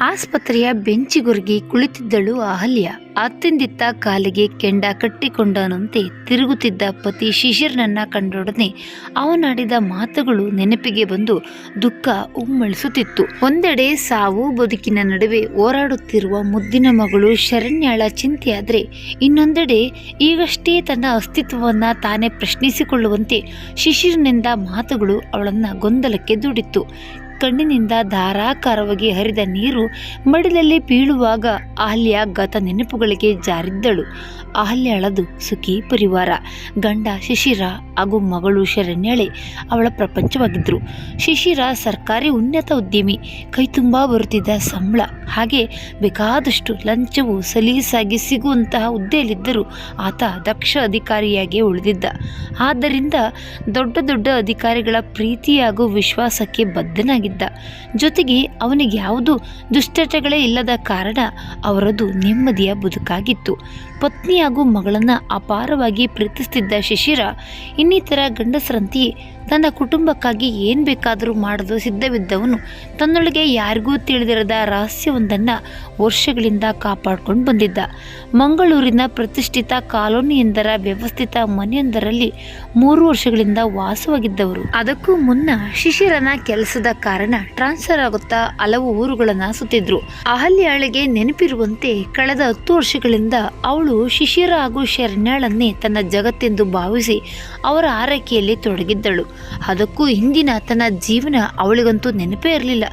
ಆಸ್ಪತ್ರೆಯ ಬೆಂಚಿಗುರುಗಿ ಕುಳಿತಿದ್ದಳು ಅಹಲ್ಯ. ಅತ್ತಿಂದಿತ್ತ ಕಾಲಿಗೆ ಕೆಂಡ ಕಟ್ಟಿಕೊಂಡನಂತೆ ತಿರುಗುತ್ತಿದ್ದ ಪತಿ ಶಿಶಿರ್ನನ್ನ ಕಂಡೊಡನೆ ಅವನಾಡಿದ ಮಾತುಗಳು ನೆನಪಿಗೆ ಬಂದು ದುಃಖ ಉಮ್ಮಳಿಸುತ್ತಿತ್ತು. ಒಂದೆಡೆ ಸಾವು ಬದುಕಿನ ನಡುವೆ ಹೋರಾಡುತ್ತಿರುವ ಮುದ್ದಿನ ಮಗಳು ಶರಣ್ಯಾಳ ಚಿಂತೆಯಾದ್ರೆ ಇನ್ನೊಂದೆಡೆ ಈಗಷ್ಟೇ ತನ್ನ ಅಸ್ತಿತ್ವವನ್ನ ತಾನೇ ಪ್ರಶ್ನಿಸಿಕೊಳ್ಳುವಂತೆ ಶಿಶಿರ್ನಿಂದ ಮಾತುಗಳು ಅವಳನ್ನ ಗೊಂದಲಕ್ಕೆ ದೂಡಿತ್ತು. ಕಣ್ಣಿನಿಂದ ಧಾರಾಕಾರವಾಗಿ ಹರಿದ ನೀರು ಮಡಿಲಲ್ಲಿ ಬೀಳುವಾಗ ಅಹಲ್ಯ ಗತ ನೆನಪುಗಳಿಗೆ ಜಾರಿದ್ದಳು. ಅಹಲ್ಯ ಅಳದು ಸುಖಿ ಪರಿವಾರ. ಗಂಡ ಶಿಶಿರ ಹಾಗೂ ಮಗಳು ಶರಣ್ಯಳೆ ಅವಳ ಪ್ರಪಂಚವಾಗಿದ್ದರು ಶಿಶಿರ ಸರ್ಕಾರಿ ಉನ್ನತ ಉದ್ಯಮಿ. ಕೈ ತುಂಬ ಬರುತ್ತಿದ್ದ ಸಂಬಳ. ಹಾಗೆ ಬೇಕಾದಷ್ಟು ಲಂಚವು ಸಲೀಸಾಗಿ ಸಿಗುವಂತಹ ಹುದ್ದೆಯಲ್ಲಿದ್ದರೂ ಆತ ದಕ್ಷ ಅಧಿಕಾರಿಯಾಗಿ ಉಳಿದಿದ್ದ. ಆದ್ದರಿಂದ ದೊಡ್ಡ ದೊಡ್ಡ ಅಧಿಕಾರಿಗಳ ಪ್ರೀತಿ ಹಾಗೂ ವಿಶ್ವಾಸಕ್ಕೆ ಬದ್ಧನಾಗಿದ್ದ. ಜೊತೆಗೆ ಅವನಿಗೆ ಯಾವುದು ದುಶ್ಚಟಗಳೇ ಇಲ್ಲದ ಕಾರಣ ಅವರದು ನೆಮ್ಮದಿಯ ಬದುಕಾಗಿತ್ತು. ಪತ್ನಿ ಹಾಗೂ ಮಗಳನ್ನು ಅಪಾರವಾಗಿ ಪ್ರೀತಿಸ್ತಿದ್ದ ಶಿಶಿರ, ಇನ್ನಿತರ ಗಂಡಸರಂತಿ ತನ್ನ ಕುಟುಂಬಕ್ಕಾಗಿ ಏನು ಬೇಕಾದರೂ ಮಾಡಲು ಸಿದ್ಧವಿದ್ದವನು, ತನ್ನೊಳಗೆ ಯಾರಿಗೂ ತಿಳಿದಿರದ ರಹಸ್ಯವೊಂದನ್ನು ವರ್ಷಗಳಿಂದ ಕಾಪಾಡಿಕೊಂಡು ಬಂದಿದ್ದ. ಮಂಗಳೂರಿನ ಪ್ರತಿಷ್ಠಿತ ಕಾಲೋನಿಯೊಂದರ ವ್ಯವಸ್ಥಿತ ಮನೆಯೊಂದರಲ್ಲಿ ಮೂರು ವರ್ಷಗಳಿಂದ ವಾಸವಾಗಿದ್ದವರು. ಅದಕ್ಕೂ ಮುನ್ನ ಶಿಶಿರನ ಕೆಲಸದ ಕಾರಣ ಟ್ರಾನ್ಸ್ಫರ್ ಆಗುತ್ತಾ ಹಲವು ಊರುಗಳನ್ನು ಸುತ್ತಿದ್ರು. ಅಹಲ್ಯಾಳಿಗೆ ನೆನಪಿರುವಂತೆ ಕಳೆದ ಹತ್ತು ವರ್ಷಗಳಿಂದ ಅವಳು ಶಿಶಿರ ಹಾಗೂ ಶರಣ್ಯಾಳನ್ನೇ ತನ್ನ ಜಗತ್ತೆಂದು ಭಾವಿಸಿ ಅವರ ಆರೈಕೆಯಲ್ಲಿ ತೊಡಗಿದ್ದಳು. ಅದಕ್ಕೂ ಹಿಂದಿನ ತನ್ನ ಜೀವನ ಅವಳಿಗಂತೂ ನೆನಪೇ ಇರಲಿಲ್ಲ.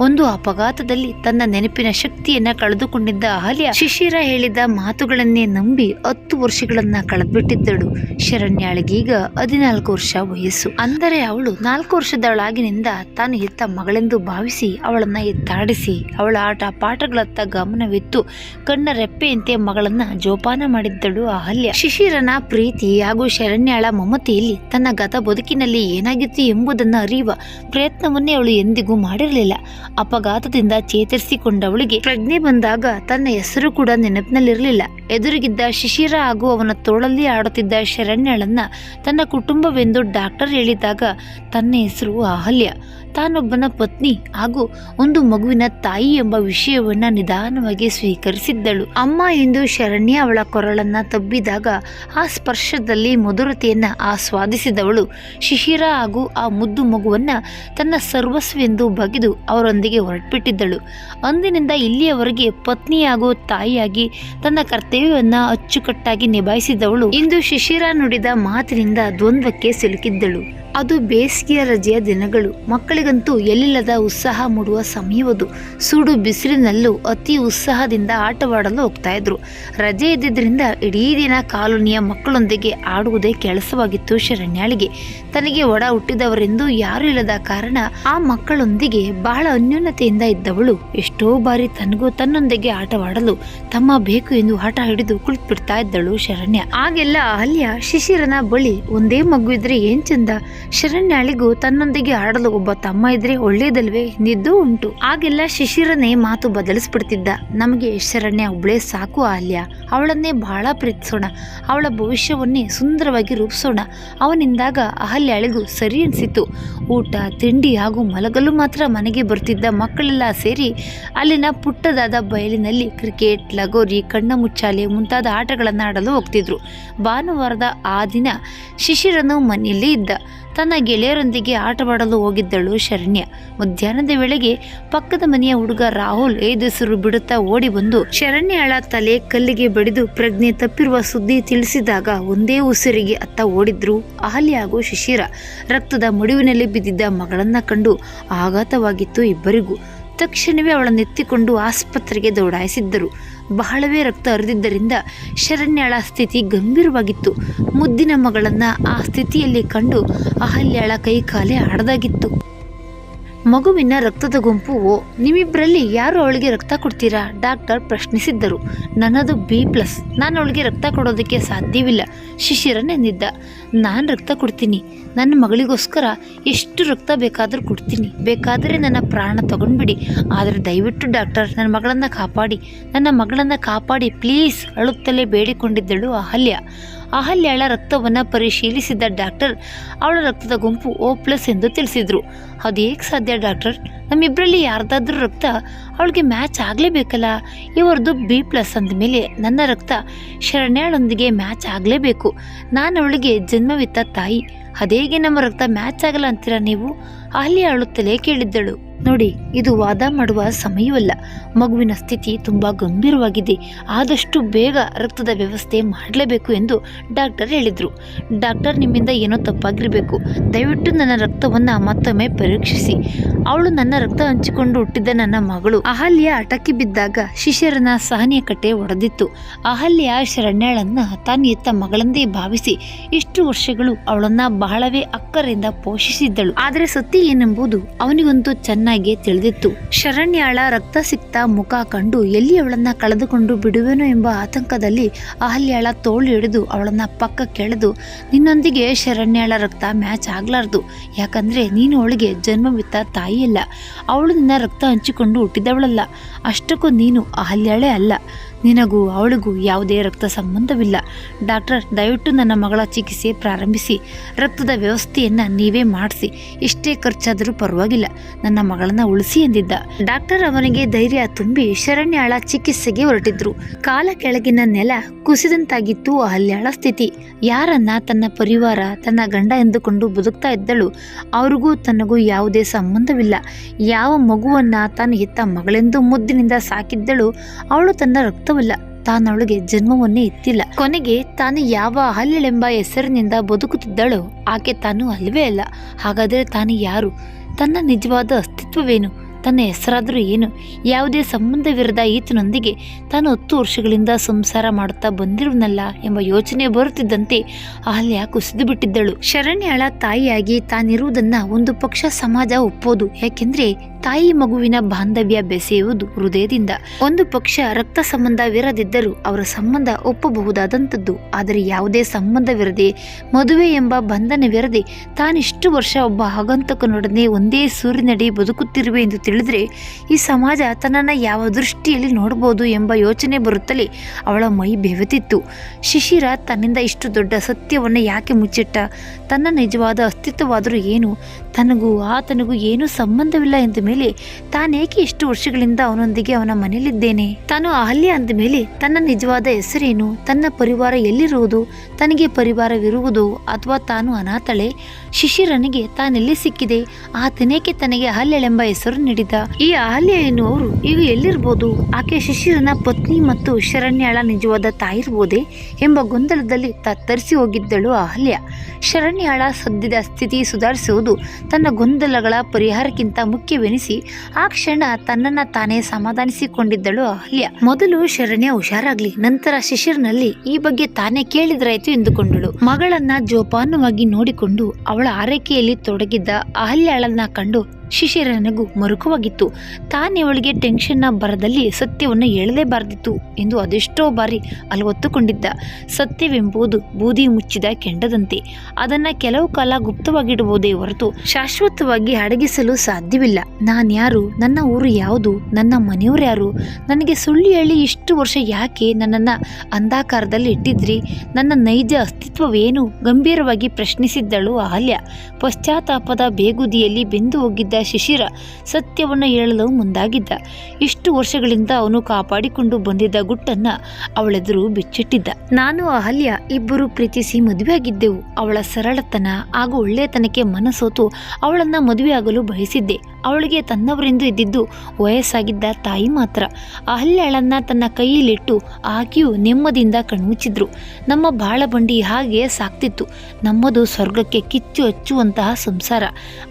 ಒಂದು ಅಪಘಾತದಲ್ಲಿ ತನ್ನ ನೆನಪಿನ ಶಕ್ತಿಯನ್ನ ಕಳೆದುಕೊಂಡಿದ್ದ ಅಹಲ್ಯ ಶಿಶಿರ ಹೇಳಿದ ಮಾತುಗಳನ್ನೇ ನಂಬಿ ಹತ್ತು ವರ್ಷಗಳನ್ನ ಕಳೆದ್ಬಿಟ್ಟಿದ್ದಳು. ಶರಣ್ಯಾಳಿಗೀಗ ಹದಿನಾಲ್ಕು ವರ್ಷ ವಯಸ್ಸು. ಅಂದರೆ ಅವಳು ನಾಲ್ಕು ವರ್ಷದವಳಾಗಿನಿಂದ ತಾನು ಹೆತ್ತ ಮಗಳೆಂದು ಭಾವಿಸಿ ಅವಳನ್ನ ಎತ್ತಾಡಿಸಿ ಅವಳ ಆಟ ಪಾಠಗಳತ್ತ ಗಮನವಿತ್ತು. ಕಣ್ಣ ರೆಪ್ಪೆಯಂತೆ ಮಗಳನ್ನ ಜೋಪಾನ ಮಾಡಿದ್ದಳು ಅಹಲ್ಯ ಶಿಶಿರನ ಪ್ರೀತಿ ಹಾಗೂ ಶರಣ್ಯಾಳ ಮಮತೆಯಲ್ಲಿ ತನ್ನ ಗತ ಬದುಕಿನಲ್ಲಿ ಏನಾಗಿತ್ತು ಎಂಬುದನ್ನು ಅರಿಯುವ ಪ್ರಯತ್ನವನ್ನೇ ಅವಳು ಎಂದಿಗೂ ಮಾಡಿರಲಿಲ್ಲ. ಅಪಘಾತದಿಂದ ಚೇತರಿಸಿಕೊಂಡವಳಿಗೆ ಪ್ರಜ್ಞೆ ಬಂದಾಗ ತನ್ನ ಹೆಸರು ಕೂಡ ನೆನಪಿನಲ್ಲಿರಲಿಲ್ಲ. ಎದುರಿಗಿದ್ದ ಶಿಶಿರ ಹಾಗೂ ಅವನ ತೋಳಲ್ಲಿ ಆಡುತ್ತಿದ್ದ ಶರಣ್ಯಳನ್ನ ತನ್ನ ಕುಟುಂಬವೆಂದು ಡಾಕ್ಟರ್ ಹೇಳಿದಾಗ ತನ್ನ ಹೆಸರು ಅಹಲ್ಯ ತಾನೊಬ್ಬನ ಪತ್ನಿ ಹಾಗೂ ಒಂದು ಮಗುವಿನ ತಾಯಿ ಎಂಬ ವಿಷಯವನ್ನ ನಿಧಾನವಾಗಿ ಸ್ವೀಕರಿಸಿದ್ದಳು. ಅಮ್ಮ ಎಂದು ಶರಣ್ಯ ಅವಳ ಕೊರಳನ್ನ ತಬ್ಬಿದಾಗ ಆ ಸ್ಪರ್ಶದಲ್ಲಿ ಮಧುರತೆಯನ್ನು ಆಸ್ವಾದಿಸಿದವಳು. ಶಿಶಿರ ಹಾಗೂ ಆ ಮುದ್ದು ಮಗುವನ್ನು ತನ್ನ ಸರ್ವಸ್ವೆಂದು ಬಗೆದು ಅವರೊಂದಿಗೆ ಹೊರಟ್ಬಿಟ್ಟಿದ್ದಳು. ಅಂದಿನಿಂದ ಇಲ್ಲಿಯವರೆಗೆ ಪತ್ನಿ ಹಾಗೂ ತಾಯಿಯಾಗಿ ತನ್ನ ಕರ್ತವ್ಯವನ್ನು ಅಚ್ಚುಕಟ್ಟಾಗಿ ನಿಭಾಯಿಸಿದವಳು. ಇಂದು ಶಿಶಿರ ನುಡಿದ ಮಾತಿನಿಂದ ದ್ವಂದ್ವಕ್ಕೆ ಸಿಲುಕಿದ್ದಳು. ಅದು ಬೇಸಿಗೆಯ ರಜೆಯ ದಿನಗಳು. ಮಕ್ಕಳಿಗಂತೂ ಎಲ್ಲಿಲ್ಲದ ಉತ್ಸಾಹ ಮೂಡುವ ಸಮಯವದು ಸುಡು ಬಿಸಿಲಿನಲ್ಲೂ ಅತಿ ಉತ್ಸಾಹದಿಂದ ಆಟವಾಡಲು ಹೋಗ್ತಾ ಇದ್ರು. ರಜೆ ಇದ್ದಿದ್ದರಿಂದ ಇಡೀ ದಿನ ಕಾಲೋನಿಯ ಮಕ್ಕಳೊಂದಿಗೆ ಆಡುವುದೇ ಕೆಲಸವಾಗಿತ್ತು ಶರಣ್ಯಾಳಿಗೆ. ತನಗೆ ಒಡ ಹುಟ್ಟಿದವರೆಂದು ಯಾರೂ ಇಲ್ಲದ ಕಾರಣ ಆ ಮಕ್ಕಳೊಂದಿಗೆ ಬಹಳ ಅನ್ಯೂನ್ಯತೆಯಿಂದ ಇದ್ದವಳು. ಎಷ್ಟೋ ಬಾರಿ ತನಗೂ ತನ್ನೊಂದಿಗೆ ಆಟವಾಡಲು ತಮ್ಮ ಬೇಕು ಎಂದು ಆಟ ಹಿಡಿದು ಕುಳಿತುಬಿಡ್ತಾ ಇದ್ದಳು ಶರಣ್ಯ. ಆಗೆಲ್ಲ ಅಹಲ್ಯ ಶಿಶಿರನ ಬಳಿ ಒಂದೇ ಮಗು ಇದ್ರೆ ಏನ್ ಚಂದ? ಶರಣ್ಯಾಳಿಗೂ ತನ್ನೊಂದಿಗೆ ಆಡಲು ಒಬ್ಬ ತಮ್ಮ ಇದ್ರೆ ಒಳ್ಳೇದಲ್ವೇ? ನಿದ್ದು ಉಂಟು. ಆಗೆಲ್ಲ ಶಿಶಿರನೇ ಮಾತು ಬದಲಿಸ್ಬಿಡ್ತಿದ್ದ. ನಮಗೆ ಶರಣ್ಯ ಒಬ್ಳೇ ಸಾಕು ಅಲ್ಯ. ಅವಳನ್ನೇ ಬಹಳ ಪ್ರೀತಿಸೋಣ. ಅವಳ ಭವಿಷ್ಯವನ್ನೇ ಸುಂದರವಾಗಿ ರೂಪಿಸೋಣ. ಅವನಿಂದಾಗ ಅಹಲ್ಯಾಳಿಗೂ ಸರಿ ಅನಿಸಿತು ಊಟ, ತಿಂಡಿ ಹಾಗೂ ಮಲಗಲು ಮಾತ್ರ ಮನೆಗೆ ಬರ್ತಿದ್ದ ಮಕ್ಕಳೆಲ್ಲ ಸೇರಿ ಅಲ್ಲಿನ ಪುಟ್ಟದಾದ ಬಯಲಿನಲ್ಲಿ ಕ್ರಿಕೆಟ್, ಲಗೋರಿ, ಕಣ್ಣ ಮುಚ್ಚಾಲೆ ಮುಂತಾದ ಆಟಗಳನ್ನು ಆಡಲು ಹೋಗ್ತಿದ್ರು. ಭಾನುವಾರದ ಆ ದಿನ ಶಿಶಿರನು ಮನೆಯಲ್ಲಿ ಇದ್ದ. ತನ್ನ ಗೆಳೆಯರೊಂದಿಗೆ ಆಟವಾಡಲು ಹೋಗಿದ್ದಳು ಶರಣ್ಯ. ಮಧ್ಯಾಹ್ನದ ವೇಳೆಗೆ ಪಕ್ಕದ ಮನೆಯ ಹುಡುಗ ರಾಹುಲ್ ಏದುಸಿರು ಬಿಡುತ್ತಾ ಓಡಿ ಬಂದು ಶರಣ್ಯಳ ತಲೆ ಕಲ್ಲಿಗೆ ಬಡಿದು ಪ್ರಜ್ಞೆ ತಪ್ಪಿರುವ ಸುದ್ದಿ ತಿಳಿಸಿದಾಗ ಒಂದೇ ಉಸಿರಿಗೆ ಅತ್ತ ಓಡಿದ್ರು ಅಹಲ್ಯ ಹಾಗೂ ಶಿಶಿರ. ರಕ್ತದ ಮಡುವಿನಲ್ಲಿ ಬಿದ್ದಿದ್ದ ಮಗಳನ್ನ ಕಂಡು ಆಘಾತವಾಗಿತ್ತು ಇಬ್ಬರಿಗೂ. ತಕ್ಷಣವೇ ಅವಳನ್ನೆತ್ತಿಕೊಂಡು ಆಸ್ಪತ್ರೆಗೆ ದೌಡಾಯಿಸಿದ್ದರು. ಬಹಳವೇ ರಕ್ತ ಹರಿದಿದ್ದರಿಂದ ಶರಣ್ಯಳ ಸ್ಥಿತಿ ಗಂಭೀರವಾಗಿತ್ತು. ಮುದ್ದಿನ ಮಗಳನ್ನ ಆ ಸ್ಥಿತಿಯಲ್ಲಿ ಕಂಡು ಅಹಲ್ಯಾಳ ಕೈಕಾಲೆ ಆಡದಾಗಿತ್ತು ಮಗುವಿನ ರಕ್ತದ ಗುಂಪು, ಓ ನಿಮ್ಮಿಬ್ಬರಲ್ಲಿ ಯಾರು ಅವಳಿಗೆ ರಕ್ತ ಕೊಡ್ತೀರಾ? ಡಾಕ್ಟರ್ ಪ್ರಶ್ನಿಸಿದ್ದರು. ನನ್ನದು ಬಿ ಪ್ಲಸ್. ನಾನು ಅವಳಿಗೆ ರಕ್ತ ಕೊಡೋದಕ್ಕೆ ಸಾಧ್ಯವಿಲ್ಲ ಶಿಶಿರನೆಂದಿದ್ದ ನಾನು ರಕ್ತ ಕೊಡ್ತೀನಿ. ನನ್ನ ಮಗಳಿಗೋಸ್ಕರ ಎಷ್ಟು ರಕ್ತ ಬೇಕಾದರೂ ಕೊಡ್ತೀನಿ. ಬೇಕಾದರೆ ನನ್ನ ಪ್ರಾಣ ತಗೊಂಡ್ಬಿಡಿ. ಆದರೆ ದಯವಿಟ್ಟು ಡಾಕ್ಟರ್ ನನ್ನ ಮಗಳನ್ನು ಕಾಪಾಡಿ. ನನ್ನ ಮಗಳನ್ನು ಕಾಪಾಡಿ. ಪ್ಲೀಸ್ ಅಳುತ್ತಲೇ ಬೇಡಿಕೊಂಡಿದ್ದಳು ಅಹಲ್ಯ. ಅಹಲ್ಯಳ ರಕ್ತವನ್ನು ಪರಿಶೀಲಿಸಿದ ಡಾಕ್ಟರ್ ಅವಳ ರಕ್ತದ ಗುಂಪು ಓ ಪ್ಲಸ್ ಎಂದು ತಿಳಿಸಿದರು. ಅದು ಹೇಗೆ ಸಾಧ್ಯ ಡಾಕ್ಟರ್? ನಮ್ಮಿಬ್ಬರಲ್ಲಿ ಯಾರ್ದಾದ್ರೂ ರಕ್ತ ಅವಳಿಗೆ ಮ್ಯಾಚ್ ಆಗಲೇಬೇಕಲ್ಲ? ಇವರದು ಬಿ ಪ್ಲಸ್ ಅಂದಮೇಲೆ ನನ್ನ ರಕ್ತ ಶರಣ್ಯಾಳೊಂದಿಗೆ ಮ್ಯಾಚ್ ಆಗಲೇಬೇಕು. ನಾನು ಅವಳಿಗೆ ಜನ್ಮವಿತ್ತ ತಾಯಿ. ಅದೇಗೆ ನಮ್ಮ ರಕ್ತ ಮ್ಯಾಚ್ ಆಗಲ್ಲ ಅಂತೀರಾ ನೀವು? ಅಲ್ಲಿ ಅಳುತ್ತಲೇ ಕೇಳಿದ್ದಳು. ನೋಡಿ, ಇದು ವಾದ ಮಾಡುವ ಸಮಯವಲ್ಲ. ಮಗುವಿನ ಸ್ಥಿತಿ ತುಂಬಾ ಗಂಭೀರವಾಗಿದೆ. ಆದಷ್ಟು ಬೇಗ ರಕ್ತದ ವ್ಯವಸ್ಥೆ ಮಾಡಲೇಬೇಕು ಎಂದು ಡಾಕ್ಟರ್ ಹೇಳಿದ್ರು. ಡಾಕ್ಟರ್ ನಿಮ್ಮಿಂದ ಏನೋ ತಪ್ಪಾಗಿರಬೇಕು. ದಯವಿಟ್ಟು ನನ್ನ ರಕ್ತವನ್ನ ಮತ್ತೊಮ್ಮೆ ಪರೀಕ್ಷಿಸಿ. ಅವಳು ನನ್ನ ರಕ್ತ ಹಂಚಿಕೊಂಡು ಹುಟ್ಟಿದ್ದ ನನ್ನ ಮಗಳು. ಅಹಲ್ಯ ಅಟಕಿ ಬಿದ್ದಾಗ ಶಿಷ್ಯರನ್ನ ಸಹನೆಯ ಕಟ್ಟೆ ಒಡೆದಿತ್ತು. ಅಹಲ್ಯ ಶರಣ್ಯಾಳನ್ನ ತಾನು ಎತ್ತ ಮಗಳಂದೇ ಭಾವಿಸಿ ಇಷ್ಟು ವರ್ಷಗಳು ಅವಳನ್ನ ಬಹಳವೇ ಅಕ್ಕರಿಂದ ಪೋಷಿಸಿದ್ದಳು. ಆದರೆ ಸತ್ಯ ಏನೆಂಬುದು ಅವನಿಗಂತೂ ಚೆನ್ನಾಗಿ ತಿಳಿದಿತ್ತು. ಶರಣ್ಯಾಳ ರಕ್ತ ಸಿಕ್ತ ಮುಖ ಕಂಡು ಎಲ್ಲಿ ಅವಳನ್ನ ಕಳೆದುಕೊಂಡು ಬಿಡುವೆನೋ ಎಂಬ ಆತಂಕದಲ್ಲಿ ಅಹಲ್ಯಾಳ ತೋಳು ಹಿಡಿದು ಅವಳನ್ನ ಪಕ್ಕಕ್ಕೆಳೆದು ನಿನ್ನೊಂದಿಗೆ ಶರಣ್ಯಾಳ ರಕ್ತ ಮ್ಯಾಚ್ ಆಗಲಾರ್ದು. ಯಾಕಂದ್ರೆ ನೀನು ಅವಳಿಗೆ ಜನ್ಮವಿತ್ತ ತಾಯಿಯಲ್ಲ. ಅವಳು ನಿನ್ನ ರಕ್ತ ಹಂಚಿಕೊಂಡು ಹುಟ್ಟಿದವಳಲ್ಲ. ಅಷ್ಟಕ್ಕೂ ನೀನು ಅಹಲ್ಯಾಳೇ ಅಲ್ಲ. ನಿನಗೂ ಅವಳಿಗೂ ಯಾವುದೇ ರಕ್ತ ಸಂಬಂಧವಿಲ್ಲ. ಡಾಕ್ಟರ್, ದಯವಿಟ್ಟು ನನ್ನ ಮಗಳ ಚಿಕಿತ್ಸೆ ಪ್ರಾರಂಭಿಸಿ. ರಕ್ತದ ವ್ಯವಸ್ಥೆಯನ್ನು ನೀವೇ ಮಾಡಿಸಿ. ಎಷ್ಟೇ ಖರ್ಚಾದರೂ ಪರವಾಗಿಲ್ಲ. ನನ್ನ ಮಗಳನ್ನ ಉಳಿಸಿ ಎಂದಿದ್ದ. ಡಾಕ್ಟರ್ ಅವನಿಗೆ ಧೈರ್ಯ ತುಂಬಿ ಶರಣ್ಯಾಳ ಚಿಕಿತ್ಸೆಗೆ ಹೊರಟಿದ್ರು. ಕಾಲ ಕೆಳಗಿನ ನೆಲ ಕುಸಿದಂತಾಗಿತ್ತು ಅಹಲ್ಯಾಳ ಸ್ಥಿತಿ. ಯಾರನ್ನ ತನ್ನ ಪರಿವಾರ, ತನ್ನ ಗಂಡ ಎಂದುಕೊಂಡು ಬದುಕ್ತಾ ಇದ್ದಳು, ಅವ್ರಿಗೂ ತನಗೂ ಯಾವುದೇ ಸಂಬಂಧವಿಲ್ಲ. ಯಾವ ಮಗುವನ್ನ ತಾನು ಹೆತ್ತ ಮಗಳೆಂದು ಮುದ್ದಿನಿಂದ ಸಾಕಿದ್ದಳು, ಅವಳು ತನ್ನ ರಕ್ತವಲ್ಲ ತಾನು ತಾನೊಳಗೆ ಜನ್ಮವನ್ನೇ ಇತ್ತಿಲ್ಲ ಕೊನೆಗೆ ತಾನು ಯಾವ ಅಲ್ಲಳೆಂಬ ಹೆಸರಿನಿಂದ ಬದುಕುತ್ತಿದ್ದಳೋ ಆಕೆ ತಾನು ಅಲ್ವೇ ಅಲ್ಲ. ಹಾಗಾದರೆ ತಾನು ಯಾರು? ತನ್ನ ನಿಜವಾದ ಅಸ್ತಿತ್ವವೇನು? ತನ್ನ ಹೆಸರಾದರೂ ಏನು, ಯಾವುದೇ ಸಂಬಂಧವಿರದ ಈತನೊಂದಿಗೆ ತಾನು ಹತ್ತು ವರ್ಷಗಳಿಂದ ಸಂಸಾರ ಮಾಡುತ್ತಾ ಬಂದಿರುವನಲ್ಲ ಎಂಬ ಯೋಚನೆ ಬರುತ್ತಿದ್ದಂತೆ ಅಹಲ್ಯ ಕುಸಿದು ಬಿಟ್ಟಿದ್ದಳು. ಶರಣ್ಯಳ ತಾಯಿಯಾಗಿ ತಾನಿರುವುದನ್ನ ಒಂದು ಪಕ್ಷ ಸಮಾಜ ಒಪ್ಪೋದು, ಯಾಕೆಂದ್ರೆ ತಾಯಿ ಮಗುವಿನ ಬಾಂಧವ್ಯ ಬೆಸೆಯುವುದು ಹೃದಯದಿಂದ. ಒಂದು ಪಕ್ಷ ರಕ್ತ ಸಂಬಂಧವಿರದಿದ್ದರೂ ಅವರ ಸಂಬಂಧ ಒಪ್ಪಬಹುದಾದಂಥದ್ದು. ಆದರೆ ಯಾವುದೇ ಸಂಬಂಧವಿರದೆ, ಮದುವೆ ಎಂಬ ಬಂಧನವಿರದೆ ತಾನಿಷ್ಟು ವರ್ಷ ಒಬ್ಬ ಆಗಂತಕನೊಡನೆ ಒಂದೇ ಸೂರಿನಡಿ ಬದುಕುತ್ತಿರುವೆ ಎಂದು ತಿಳಿದ್ರೆ ಈ ಸಮಾಜ ತನ್ನನ್ನು ಯಾವ ದೃಷ್ಟಿಯಲ್ಲಿ ನೋಡಬಹುದು ಎಂಬ ಯೋಚನೆ ಬರುತ್ತಲೇ ಅವಳ ಮೈ ಬೆವೆತಿತ್ತು. ಶಿಶಿರ ತನ್ನಿಂದ ಇಷ್ಟು ದೊಡ್ಡ ಸತ್ಯವನ್ನು ಯಾಕೆ ಮುಚ್ಚಿಟ್ಟ? ತನ್ನ ನಿಜವಾದ ಅಸ್ತಿತ್ವವಾದರೂ ಏನು? ತನಗೂ ಆತನಿಗೂ ಏನೂ ಸಂಬಂಧವಿಲ್ಲ ಎಂದ ಮೇಲೆ ತಾನೇಕೆ ಇಷ್ಟು ವರ್ಷಗಳಿಂದ ಅವನೊಂದಿಗೆ ಅವನ ಮನೆಯಲ್ಲಿದ್ದೇನೆ? ತಾನು ಅಹಲ್ಯ ಅಂದ ಮೇಲೆ ತನ್ನ ನಿಜವಾದ ಹೆಸರೇನು? ತನ್ನ ಪರಿವಾರ ಎಲ್ಲಿರುವುದು? ತನಗೆ ಪರಿವಾರವಿರುವುದು ಅಥವಾ ತಾನು ಅನಾಥಳೆ? ಶಿಶಿರನಿಗೆ ತಾನೆಲ್ಲಿ ಸಿಕ್ಕಿದೆ? ಆತನೇಕೆ ತನಗೆ ಅಹಲ್ಯಳೆಂಬ ಹೆಸರು ನೀಡಿದ? ಈ ಅಹಲ್ಯ ಎನ್ನುವರು ಈಗ ಎಲ್ಲಿರ್ಬೋದು? ಆಕೆ ಶಿಶಿರನ ಪತ್ನಿ ಮತ್ತು ಶರಣ್ಯಳ ನಿಜವಾದ ತಾಯಿರ್ಬೋದೇ ಎಂಬ ಗೊಂದಲದಲ್ಲಿ ತತ್ತರಿಸಿ ಹೋಗಿದ್ದಳು ಅಹಲ್ಯ. ಶರಣ್ಯಳ ಸದ್ಯದ ಸ್ಥಿತಿ ಸುಧಾರಿಸುವುದು ತನ್ನ ಗೊಂದಲಗಳ ಪರಿಹಾರಕ್ಕಿಂತ ಮುಖ್ಯವೆನಿಸಿ ಆ ಕ್ಷಣ ತನ್ನನ್ನ ತಾನೇ ಸಮಾಧಾನಿಸಿಕೊಂಡಿದ್ದಳು ಅಹಲ್ಯ. ಮೊದಲು ಶರಣ್ಯ ಹುಷಾರಾಗ್ಲಿ, ನಂತರ ಶಿಶಿರ್ನಲ್ಲಿ ಈ ಬಗ್ಗೆ ತಾನೇ ಕೇಳಿದ್ರಾಯ್ತು ಎಂದುಕೊಂಡಳು. ಮಗಳನ್ನ ಜೋಪಾನವಾಗಿ ನೋಡಿಕೊಂಡು ಅವಳ ಆರೈಕೆಯಲ್ಲಿ ತೊಡಗಿದ್ದ ಅಹಲ್ಯಾಳನ್ನ ಕಂಡು ಶಿಶಿರನಿಗೂ ಮರುಕವಾಗಿತ್ತು. ತಾನಿವಳಿಗೆ ಟೆನ್ಷನ್ನ ಬರದಲ್ಲಿ ಸತ್ಯವನ್ನು ಹೇಳಲೇಬಾರ್ದಿತ್ತು ಎಂದು ಅದೆಷ್ಟೋ ಬಾರಿ ಅಲವತ್ತುಕೊಂಡಿದ್ದ. ಸತ್ಯವೆಂಬುದು ಬೂದಿ ಮುಚ್ಚಿದ ಕೆಂಡದಂತೆ. ಅದನ್ನು ಕೆಲವು ಕಾಲ ಗುಪ್ತವಾಗಿಡಬಹುದೇ ಹೊರತು ಶಾಶ್ವತವಾಗಿ ಅಡಗಿಸಲು ಸಾಧ್ಯವಿಲ್ಲ. ನಾನ್ಯಾರು? ನನ್ನ ಊರು ಯಾವುದು? ನನ್ನ ಮನೆಯವರು ಯಾರು? ನನಗೆ ಸುಳ್ಳು ಹೇಳಿ ಇಷ್ಟು ವರ್ಷ ಯಾಕೆ ನನ್ನನ್ನು ಅಂಧಾಕಾರದಲ್ಲಿ ಇಟ್ಟಿದ್ರಿ? ನನ್ನ ನೈಜ ಅಸ್ತಿತ್ವವೇನು? ಗಂಭೀರವಾಗಿ ಪ್ರಶ್ನಿಸಿದ್ದಳು ಅಹಲ್ಯ. ಪಶ್ಚಾತ್ತಾಪದ ಬೇಗುದಿಯಲ್ಲಿ ಬೆಂದು ಹೋಗಿದ್ದ ಶಿಶಿರ ಸತ್ಯವನ್ನು ಹೇಳಲು ಮುಂದಾಗಿದ್ದ. ಇಷ್ಟು ವರ್ಷಗಳಿಂದ ಅವನು ಕಾಪಾಡಿಕೊಂಡು ಬಂದಿದ್ದ ಗುಟ್ಟನ್ನ ಅವಳೆದುರು ಬಿಚ್ಚಿಟ್ಟಿದ್ದ. ನಾನು ಅಹಲ್ಯ ಇಬ್ಬರು ಪ್ರೀತಿಸಿ ಮದುವೆಯಾಗಿದ್ದೆವು. ಅವಳ ಸರಳತನ ಹಾಗೂ ಒಳ್ಳೆಯತನಕ್ಕೆ ಮನಸೋತು ಅವಳನ್ನ ಮದುವೆಯಾಗಲು ಬಯಸಿದ್ದೆ. ಅವಳಿಗೆ ತನ್ನವರೆಂದು ಇದ್ದಿದ್ದು ವಯಸ್ಸಾಗಿದ್ದ ತಾಯಿ ಮಾತ್ರ. ಅಹಲ್ಯಳನ್ನ ತನ್ನ ಕೈಯಲ್ಲಿಟ್ಟು ಆಕೆಯು ನೆಮ್ಮದಿಯಿಂದ ಕಣ್ಮುಚ್ಚಿದ್ರು. ನಮ್ಮ ಬಾಳಬಂಡಿ ಹಾಗೆ ಸಾಕ್ತಿತ್ತು. ನಮ್ಮದು ಸ್ವರ್ಗಕ್ಕೆ ಕಿಚ್ಚು ಹಚ್ಚುವಂತಹ ಸಂಸಾರ.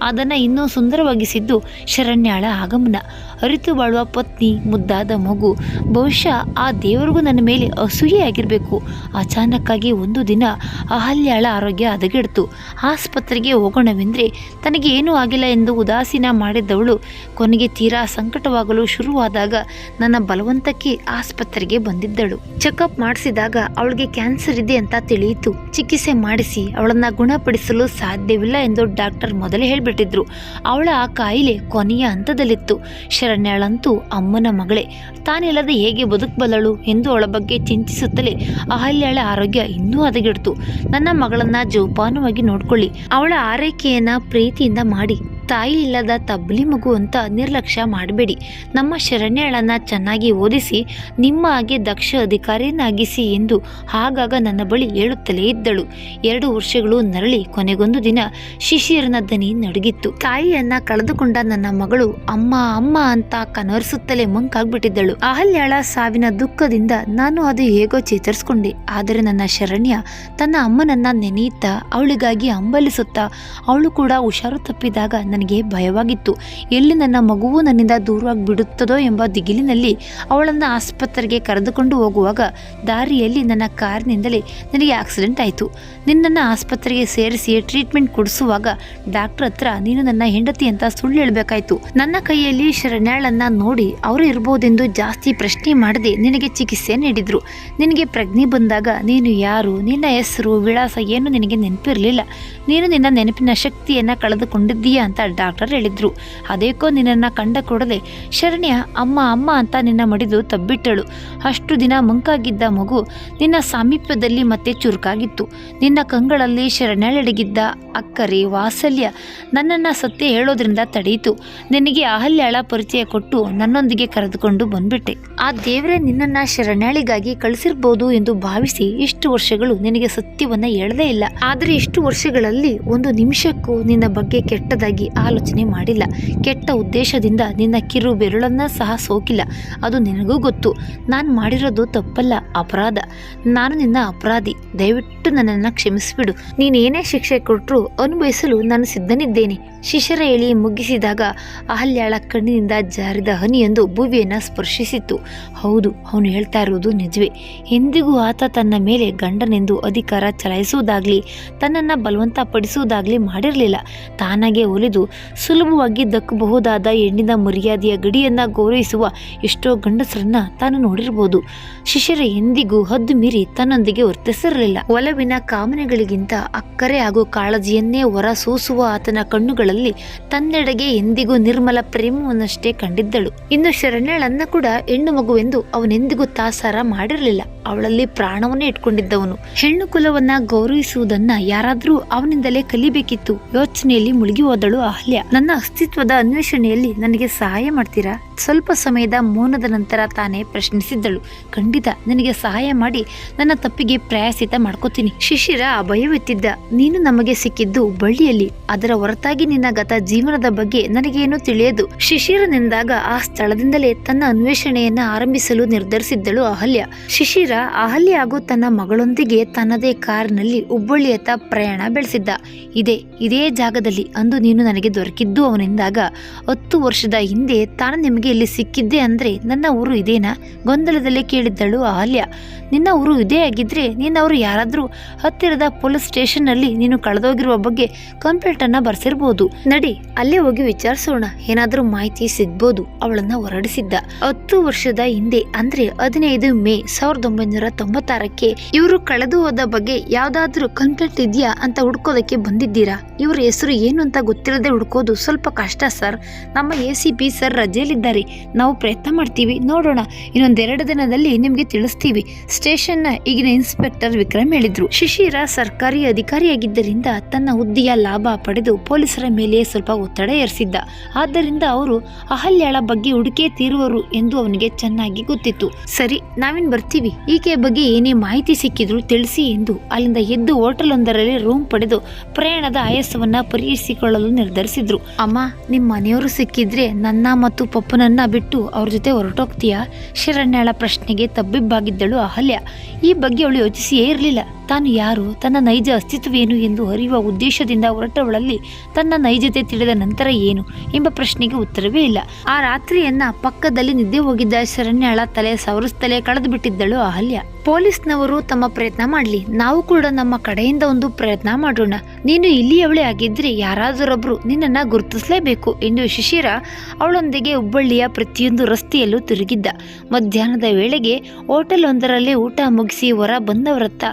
ಅದನ್ನು ಇನ್ನೂ ಸುಂದರವಾಗಿಸಿದ್ದು ಶರಣ್ಯಾಳ ಆಗಮನ. ಅರಿತು ಬಾಳುವ ಪತ್ನಿ, ಮುದ್ದಾದ ಮಗು. ಬಹುಶಃ ಆ ದೇವರಿಗೂ ನನ್ನ ಮೇಲೆ ಅಸೂಯೆಯಾಗಿರಬೇಕು. ಅಚಾನಕ್ಕಾಗಿ ಒಂದು ದಿನ ಅಹಲ್ಯಾಳ ಆರೋಗ್ಯ ಹದಗೆಡ್ತು. ಆಸ್ಪತ್ರೆಗೆ ಹೋಗೋಣವೆಂದರೆ ತನಗೆ ಏನೂ ಆಗಿಲ್ಲ ಎಂದು ಉದಾಸೀನ ಮಾಡಿದ್ದವಳು ಕೊನೆಗೆ ತೀರಾ ಸಂಕಟವಾಗಲು ಶುರುವಾದಾಗ ನನ್ನ ಬಲವಂತಕ್ಕೆ ಆಸ್ಪತ್ರೆಗೆ ಬಂದಿದ್ದಳು. ಚೆಕಪ್ ಮಾಡಿಸಿದಾಗ ಅವಳಿಗೆ ಕ್ಯಾನ್ಸರ್ ಇದೆ ಅಂತ ತಿಳಿಯಿತು. ಚಿಕಿತ್ಸೆ ಮಾಡಿಸಿ ಅವಳನ್ನ ಗುಣಪಡಿಸಲು ಸಾಧ್ಯವಿಲ್ಲ ಎಂದು ಡಾಕ್ಟರ್ ಮೊದಲೇ ಹೇಳಿಬಿಟ್ಟಿದ್ರು. ಅವಳ ಆ ಕಾಯಿಲೆ ಕೊನೆಯ ಹಂತದಲ್ಲಿತ್ತು. ಶರಣ್ಯಾಳಂತೂ ಅಮ್ಮನ ಮಗಳೇ. ತಾನಿಲ್ಲದೆ ಹೇಗೆ ಬದುಕಬಲ್ಲಳು ಎಂದು ಅವಳ ಬಗ್ಗೆ ಚಿಂತಿಸುತ್ತಲೇ ಅಹಲ್ಯಾಳ ಆರೋಗ್ಯ ಇನ್ನೂ ಹದಗೆಡ್ತು. ನನ್ನ ಮಗಳನ್ನ ಜೋಪಾನವಾಗಿ ನೋಡ್ಕೊಳ್ಳಿ. ಅವಳ ಆರೈಕೆಯನ್ನ ಪ್ರೀತಿಯಿಂದ ಮಾಡಿ. ತಾಯಿ ಇಲ್ಲದ ತಬ್ಲಿ ಮಗು ಅಂತ ನಿರ್ಲಕ್ಷ್ಯ ಮಾಡಬೇಡಿ. ನಮ್ಮ ಶರಣ್ಯಳನ್ನು ಚೆನ್ನಾಗಿ ಓದಿಸಿ, ನಿಮ್ಮ ಹಾಗೆ ದಕ್ಷ ಅಧಿಕಾರಿಯನ್ನಾಗಿಸಿ ಎಂದು ಆಗಾಗ ನನ್ನ ಬಳಿ ಹೇಳುತ್ತಲೇ ಇದ್ದಳು. ಎರಡು ವರ್ಷಗಳು ನರಳಿ ಕೊನೆಗೊಂದು ದಿನ ಶಿಶಿರನ ದನಿ ನಡುಗಿತ್ತು. ತಾಯಿಯನ್ನ ಕಳೆದುಕೊಂಡ ನನ್ನ ಮಗಳು, ಅಮ್ಮ ಅಮ್ಮ ಅಂತ ಕನರಿಸುತ್ತಲೇ ಮಂಕಾಗ್ಬಿಟ್ಟಿದ್ದಳು. ಅಹಲ್ಯಾಳ ಸಾವಿನ ದುಃಖದಿಂದ ನಾನು ಅದು ಹೇಗೋ ಚೇತರಿಸ್ಕೊಂಡೆ. ಆದರೆ ನನ್ನ ಶರಣ್ಯ ತನ್ನ ಅಮ್ಮನನ್ನ ನೆನೆಯುತ್ತಾ, ಅವಳಿಗಾಗಿ ಅಂಬಲಿಸುತ್ತಾ, ಅವಳು ಕೂಡ ಹುಷಾರು ತಪ್ಪಿದಾಗ ನನಗೆ ಭಯವಾಗಿತ್ತು. ಎಲ್ಲಿ ನನ್ನ ಮಗುವು ನನ್ನಿಂದ ದೂರವಾಗಿ ಬಿಡುತ್ತದೋ ಎಂಬ ದಿಗಿಲಿನಲ್ಲಿ ಅವಳನ್ನು ಆಸ್ಪತ್ರೆಗೆ ಕರೆದುಕೊಂಡು ಹೋಗುವಾಗ ದಾರಿಯಲ್ಲಿ ನನ್ನ ಕಾರಿನಿಂದಲೇ ನನಗೆ ಆಕ್ಸಿಡೆಂಟ್ ಆಯಿತು. ನಿನ್ನನ್ನು ಆಸ್ಪತ್ರೆಗೆ ಸೇರಿಸಿ ಟ್ರೀಟ್ಮೆಂಟ್ ಕೊಡಿಸುವಾಗ ಡಾಕ್ಟರ್ ಹತ್ರ ನೀನು ನನ್ನ ಹೆಂಡತಿ ಅಂತ ಸುಳ್ಳು ಹೇಳಬೇಕಾಯಿತು. ನನ್ನ ಕೈಯಲ್ಲಿ ಶರಣ್ಯಾಳನ್ನು ನೋಡಿ ಅವರು ಇರ್ಬೋದೆಂದು ಜಾಸ್ತಿ ಪ್ರಶ್ನೆ ಮಾಡದೆ ನಿನಗೆ ಚಿಕಿತ್ಸೆ ನೀಡಿದರು. ನಿನಗೆ ಪ್ರಜ್ಞೆ ಬಂದಾಗ ನೀನು ಯಾರು? ನಿನ್ನ ಹೆಸರು, ವಿಳಾಸ ಏನು ನಿನಗೆ ನೆನಪಿರಲಿಲ್ಲ? ನೀನು ನಿನ್ನ ನೆನಪಿನ ಶಕ್ತಿಯನ್ನು ಕಳೆದುಕೊಂಡಿದ್ದೀಯಾ ಅಂತ ಡಾಕ್ಟರ್ ಹೇಳಿದ್ರು. ಅದೇಕೋ ನಿನ್ನನ್ನು ಕಂಡ ಕೂಡಲೇ ಶರಣ್ಯ, ಅಮ್ಮ ಅಮ್ಮ ಅಂತ ನಿನ್ನ ಮಡಿದು ತಬ್ಬಿಟ್ಟಳು. ಅಷ್ಟು ದಿನ ಮಂಕಾಗಿದ್ದ ಮಗು ನಿನ್ನ ಸಾಮೀಪ್ಯದಲ್ಲಿ ಮತ್ತೆ ಚುರುಕಾಗಿತ್ತು. ನಿನ್ನ ಕಂಗಳಲ್ಲಿ ಶರಣ್ಯಳಡಗಿದ್ದ ಅಕ್ಕರೆ, ವಾತ್ಸಲ್ಯ ನನ್ನನ್ನು ಸತ್ಯ ಹೇಳೋದ್ರಿಂದ ತಡೆಯಿತು ನಿನಗೆ ಅಹಲ್ಯಾಳ ಪರಿಚಯ ಕೊಟ್ಟು ನನ್ನೊಂದಿಗೆ ಕರೆದುಕೊಂಡು ಬಂದ್ಬಿಟ್ಟೆ. ಆ ದೇವರೇ ನಿನ್ನನ್ನು ಶರಣಾಳಿಗಾಗಿ ಕಳಿಸಿರ್ಬೋದು ಎಂದು ಭಾವಿಸಿ ಇಷ್ಟು ವರ್ಷಗಳು ನಿನಗೆ ಸತ್ಯವನ್ನ ಹೇಳದೇ ಇಲ್ಲ. ಆದರೆ ಇಷ್ಟು ವರ್ಷಗಳಲ್ಲಿ ಒಂದು ನಿಮಿಷಕ್ಕೂ ನಿನ್ನ ಬಗ್ಗೆ ಕೆಟ್ಟದಾಗಿ ಆಲೋಚನೆ ಮಾಡಿಲ್ಲ. ಕೆಟ್ಟ ಉದ್ದೇಶದಿಂದ ನಿನ್ನ ಕಿರು ಬೆರಳನ್ನ ಸಹ ಸೋಕಿಲ್ಲ. ಅದು ನಿನಗೂ ಗೊತ್ತು. ನಾನು ಮಾಡಿರೋದು ತಪ್ಪಲ್ಲ, ಅಪರಾಧ. ನಾನು ನಿನ್ನ ಅಪರಾಧಿ. ದಯವಿಟ್ಟು ನನ್ನನ್ನು ಕ್ಷಮಿಸಿಬಿಡು. ನೀನೇನೇ ಶಿಕ್ಷೆ ಕೊಟ್ಟರು ಅನುಭವಿಸಲು ನಾನು ಸಿದ್ಧನಿದ್ದೇನೆ. ಶಿಷ್ಯರ ಎಳಿ ಮುಗಿಸಿದಾಗ ಅಹಲ್ಯಾಳ ಕಣ್ಣಿನಿಂದ ಜಾರಿದ ಹನಿಯೊಂದು ಭುವಿಯನ್ನು ಸ್ಪರ್ಶಿಸಿತ್ತು. ಹೌದು, ಅವನು ಹೇಳ್ತಾ ಇರುವುದು ನಿಜವೇ. ಎಂದಿಗೂ ಆತ ತನ್ನ ಮೇಲೆ ಗಂಡನೆಂದು ಅಧಿಕಾರ ಚಲಾಯಿಸುವುದಾಗಲಿ, ತನ್ನನ್ನು ಬಲವಂತ ಪಡಿಸುವುದಾಗಲಿ ಮಾಡಿರಲಿಲ್ಲ. ತಾನಾಗೆ ಒಲಿದು ಸುಲಭವಾಗಿ ದಕ್ಕಬಹುದಾದ ಹೆಣ್ಣಿನ ಮರ್ಯಾದೆಯ ಗಡಿಯನ್ನ ಗೌರವಿಸುವ ಎಷ್ಟೋ ಗಂಡಸರನ್ನ ತಾನು ನೋಡಿರಬಹುದು ಶಿಶಿರ ಎಂದಿಗೂ ಹದ್ದು ಮೀರಿ ತನ್ನೊಂದಿಗೆ ವರ್ತಿಸಿರಲಿಲ್ಲ. ಒಲವಿನ ಕಾಮನೆಗಳಿಗಿಂತ ಅಕ್ಕರೆ ಹಾಗೂ ಕಾಳಜಿಯನ್ನೇ ಹೊರ ಸೂಸುವ ಆತನ ಕಣ್ಣುಗಳಲ್ಲಿ ತನ್ನೆಡೆಗೆ ಎಂದಿಗೂ ನಿರ್ಮಲ ಪ್ರೇಮವನ್ನಷ್ಟೇ ಕಂಡಿದ್ದಳು. ಇನ್ನು ಶರಣ್ಯಳನ್ನ ಕೂಡ ಹೆಣ್ಣು ಮಗುವೆಂದು ಅವನೆಂದಿಗೂ ತಾಸಾರ ಮಾಡಿರಲಿಲ್ಲ. ಅವಳಲ್ಲಿ ಪ್ರಾಣವನ್ನೇ ಇಟ್ಕೊಂಡಿದ್ದವನು. ಹೆಣ್ಣು ಕುಲವನ್ನ ಗೌರವಿಸುವುದನ್ನ ಯಾರಾದ್ರೂ ಅವನಿಂದಲೇ ಕಲಿಬೇಕಿತ್ತು. ಯೋಚನೆಯಲ್ಲಿ ಮುಳುಗಿ ಹೋದಳು ಅಹಲ್ಯ ನನ್ನ ಅಸ್ತಿತ್ವದ ಅನ್ವೇಷಣೆಯಲ್ಲಿ ನನಗೆ ಸಹಾಯ ಮಾಡ್ತೀರಾ? ಸ್ವಲ್ಪ ಸಮಯದ ಮೌನದ ನಂತರ ತಾನೇ ಪ್ರಶ್ನಿಸಿದ್ದಳು. ಖಂಡಿತ, ನನಗೆ ಸಹಾಯ ಮಾಡಿ ನನ್ನ ತಪ್ಪಿಗೆ ಪ್ರಯಾಸಿತ ಮಾಡ್ಕೋತೀನಿ. ಶಿಶಿರ ಅಭಯವೆತ್ತಿದ್ದ ನೀನು ನಮಗೆ ಸಿಕ್ಕಿದ್ದು ಬಳ್ಳಿಯಲ್ಲಿ. ಅದರ ಹೊರತಾಗಿ ನಿನ್ನ ಗತ ಜೀವನದ ಬಗ್ಗೆ ನನಗೇನು ತಿಳಿಯದು. ಶಿಶಿರನೆಂದಾಗ ಆ ಸ್ಥಳದಿಂದಲೇ ತನ್ನ ಅನ್ವೇಷಣೆಯನ್ನ ಆರಂಭಿಸಲು ನಿರ್ಧರಿಸಿದ್ದಳು ಅಹಲ್ಯ. ಶಿಶಿರ ಅಹಲ್ಯ ಹಾಗೂ ತನ್ನ ಮಗಳೊಂದಿಗೆ ತನ್ನದೇ ಕಾರಿನಲ್ಲಿ ಹುಬ್ಬಳ್ಳಿಯತ್ತ ಪ್ರಯಾಣ ಬೆಳೆಸಿದ್ದ. ಇದೇ ಇದೇ ಜಾಗದಲ್ಲಿ ಅಂದು ನೀನು ನನಗೆ ದೊರಕಿದ್ದು ಅವನಿಂದಾಗ ಹತ್ತು ವರ್ಷದ ಹಿಂದೆ ತಾನು ನಿಮಗೆ ಇಲ್ಲಿ ಸಿಕ್ಕಿದ್ದೆ ಅಂದ್ರೆ ನನ್ನ ಊರು ಇದೇನಾ? ಗೊಂದಲದಲ್ಲಿ ಕೇಳಿದ್ದಳು ಅಹಲ್ಯ. ನಿನ್ನ ಊರು ಇದೇ ಆಗಿದ್ರೆ ನೀನವರು ಯಾರಾದರೂ ಹತ್ತಿರದ ಪೊಲೀಸ್ ಸ್ಟೇಷನ್ನಲ್ಲಿ ನೀನು ಕಳೆದೋಗಿರುವ ಬಗ್ಗೆ ಕಂಪ್ಲೇಂಟನ್ನು ಬರೆಸಿರ್ಬೋದು. ನಡಿ, ಅಲ್ಲೇ ಹೋಗಿ ವಿಚಾರಿಸೋಣ. ಏನಾದರೂ ಮಾಹಿತಿ ಸಿಗ್ಬೋದು. ಅವಳನ್ನ ಹೊರಡಿಸಿದ್ದ. ಹತ್ತು ವರ್ಷದ ಹಿಂದೆ, ಅಂದ್ರೆ ಹದಿನೈದು ಮೇ ಸಾವಿರದ ಒಂಬೈನೂರ ತೊಂಬತ್ತಾರಕ್ಕೆ ಇವರು ಕಳೆದು ಹೋದ ಬಗ್ಗೆ ಯಾವುದಾದ್ರೂ ಕಂಪ್ಲೇಂಟ್ ಇದೆಯಾ ಅಂತ ಹುಡ್ಕೋದಕ್ಕೆ ಬಂದಿದ್ದೀರಾ? ಇವರ ಹೆಸರು ಏನು ಅಂತ ಗೊತ್ತಿಲ್ಲದೆ ಹುಡ್ಕೋದು ಸ್ವಲ್ಪ ಕಷ್ಟ ಸರ್. ನಮ್ಮ ಎ ಸಿ ಪಿ ಸರ್ ರಜೆಯಲ್ಲಿದ್ದಾರೆ. ನಾವು ಪ್ರಯತ್ನ ಮಾಡ್ತೀವಿ. ನೋಡೋಣ. ಇನ್ನೊಂದೆರಡು ದಿನದಲ್ಲಿ ನಿಮಗೆ ತಿಳಿಸ್ತೀವಿ. ಸ್ಟೇಷನ್ನ ಈಗಿನ ಇನ್ಸ್ಪೆಕ್ಟರ್ ವಿಕ್ರಮ್ ಹೇಳಿದರು. ಶಿಶಿರ ಸರ್ಕಾರಿ ಅಧಿಕಾರಿಯಾಗಿದ್ದರಿಂದ ತನ್ನ ಹುದ್ದೆಯ ಲಾಭ ಪಡೆದು ಪೊಲೀಸರ ಮೇಲೆ ಸ್ವಲ್ಪ ಒತ್ತಡ ಏರಿಸಿದ್ದ. ಆದ್ದರಿಂದ ಅವರು ಅಹಲ್ಯಾಳ ಬಗ್ಗೆ ಹುಡುಕೇ ತೀರುವರು ಎಂದು ಅವನಿಗೆ ಚೆನ್ನಾಗಿ ಗೊತ್ತಿತ್ತು. ಸರಿ, ನಾವಿನ್ ಬರ್ತೀವಿ. ಈಕೆ ಬಗ್ಗೆ ಏನೇ ಮಾಹಿತಿ ಸಿಕ್ಕಿದ್ರು ತಿಳಿಸಿ ಎಂದು ಅಲ್ಲಿಂದ ಎದ್ದು ಹೋಟೆಲ್ ಒಂದರಲ್ಲಿ ರೂಮ್ ಪಡೆದು ಪ್ರಯಾಣದ ಆಯಾಸವನ್ನ ಪರಿಹರಿಸಿಕೊಳ್ಳಲು ನಿರ್ಧರಿಸಿದ್ರು. ಅಮ್ಮ ನಿಮ್ಮ ಮನೆಯವರು ಸಿಕ್ಕಿದ್ರೆ ನನ್ನ ಮತ್ತು ಪಪ್ಪನನ್ನ ಬಿಟ್ಟು ಅವ್ರ ಜೊತೆ ಹೊರಟೋಗ್ತೀಯಾ? ಶರಣ್ಯಾಳ ಪ್ರಶ್ನೆಗೆ ತಬ್ಬಿಬ್ಬಾಗಿದ್ದಳು ಅಹಲ್ಯ. ಈ ಬಗ್ಗೆ ಅವಳು ಯೋಚಿಸಿಯೇ ಇರಲಿಲ್ಲ. ತಾನು ಯಾರು? ತನ್ನ ನೈಜ ಅಸ್ತಿತ್ವವೇನು ಎಂದು ಅರಿಯುವ ಉದ್ದೇಶದಿಂದ ಹೊರಟವಳಲ್ಲಿ ತನ್ನ ನೈಜತೆ ತಿಳಿದ ನಂತರ ಏನು ಎಂಬ ಪ್ರಶ್ನೆಗೆ ಉತ್ತರವೇ ಇಲ್ಲ. ಆ ರಾತ್ರಿಯನ್ನ ಪಕ್ಕದಲ್ಲಿ ನಿದ್ದೆ ಹೋಗಿದ್ದ ಶರಣ್ಯಾಳ ತಲೆ ಸವರಿಸ್ತಲೇ ಕಳೆದು ಬಿಟ್ಟಿದ್ದಳು ಅಹಲ್ಯ. ಪೊಲೀಸ್ನವರು ತಮ್ಮ ಪ್ರಯತ್ನ ಮಾಡಲಿ. ನಾವು ಕೂಡ ನಮ್ಮ ಕಡೆಯಿಂದ ಒಂದು ಪ್ರಯತ್ನ ಮಾಡೋಣ. ನೀನು ಇಲ್ಲಿಯವಳೆ ಆಗಿದ್ರೆ ಯಾರಾದರೊಬ್ರು ನಿನ್ನನ್ನ ಗುರುತಿಸಲೇಬೇಕು ಎಂದು ಶಿಶಿರ ಅವಳೊಂದಿಗೆ ಹುಬ್ಬಳ್ಳಿಯ ಪ್ರತಿಯೊಂದು ರಸ್ತೆಯಲ್ಲೂ ತಿರುಗಿದ್ದ. ಮಧ್ಯಾಹ್ನದ ವೇಳೆಗೆ ಹೋಟೆಲ್ ಒಂದರಲ್ಲಿ ಊಟ ಮುಗಿಸಿ ಹೊರ ಬಂದವರತ್ತ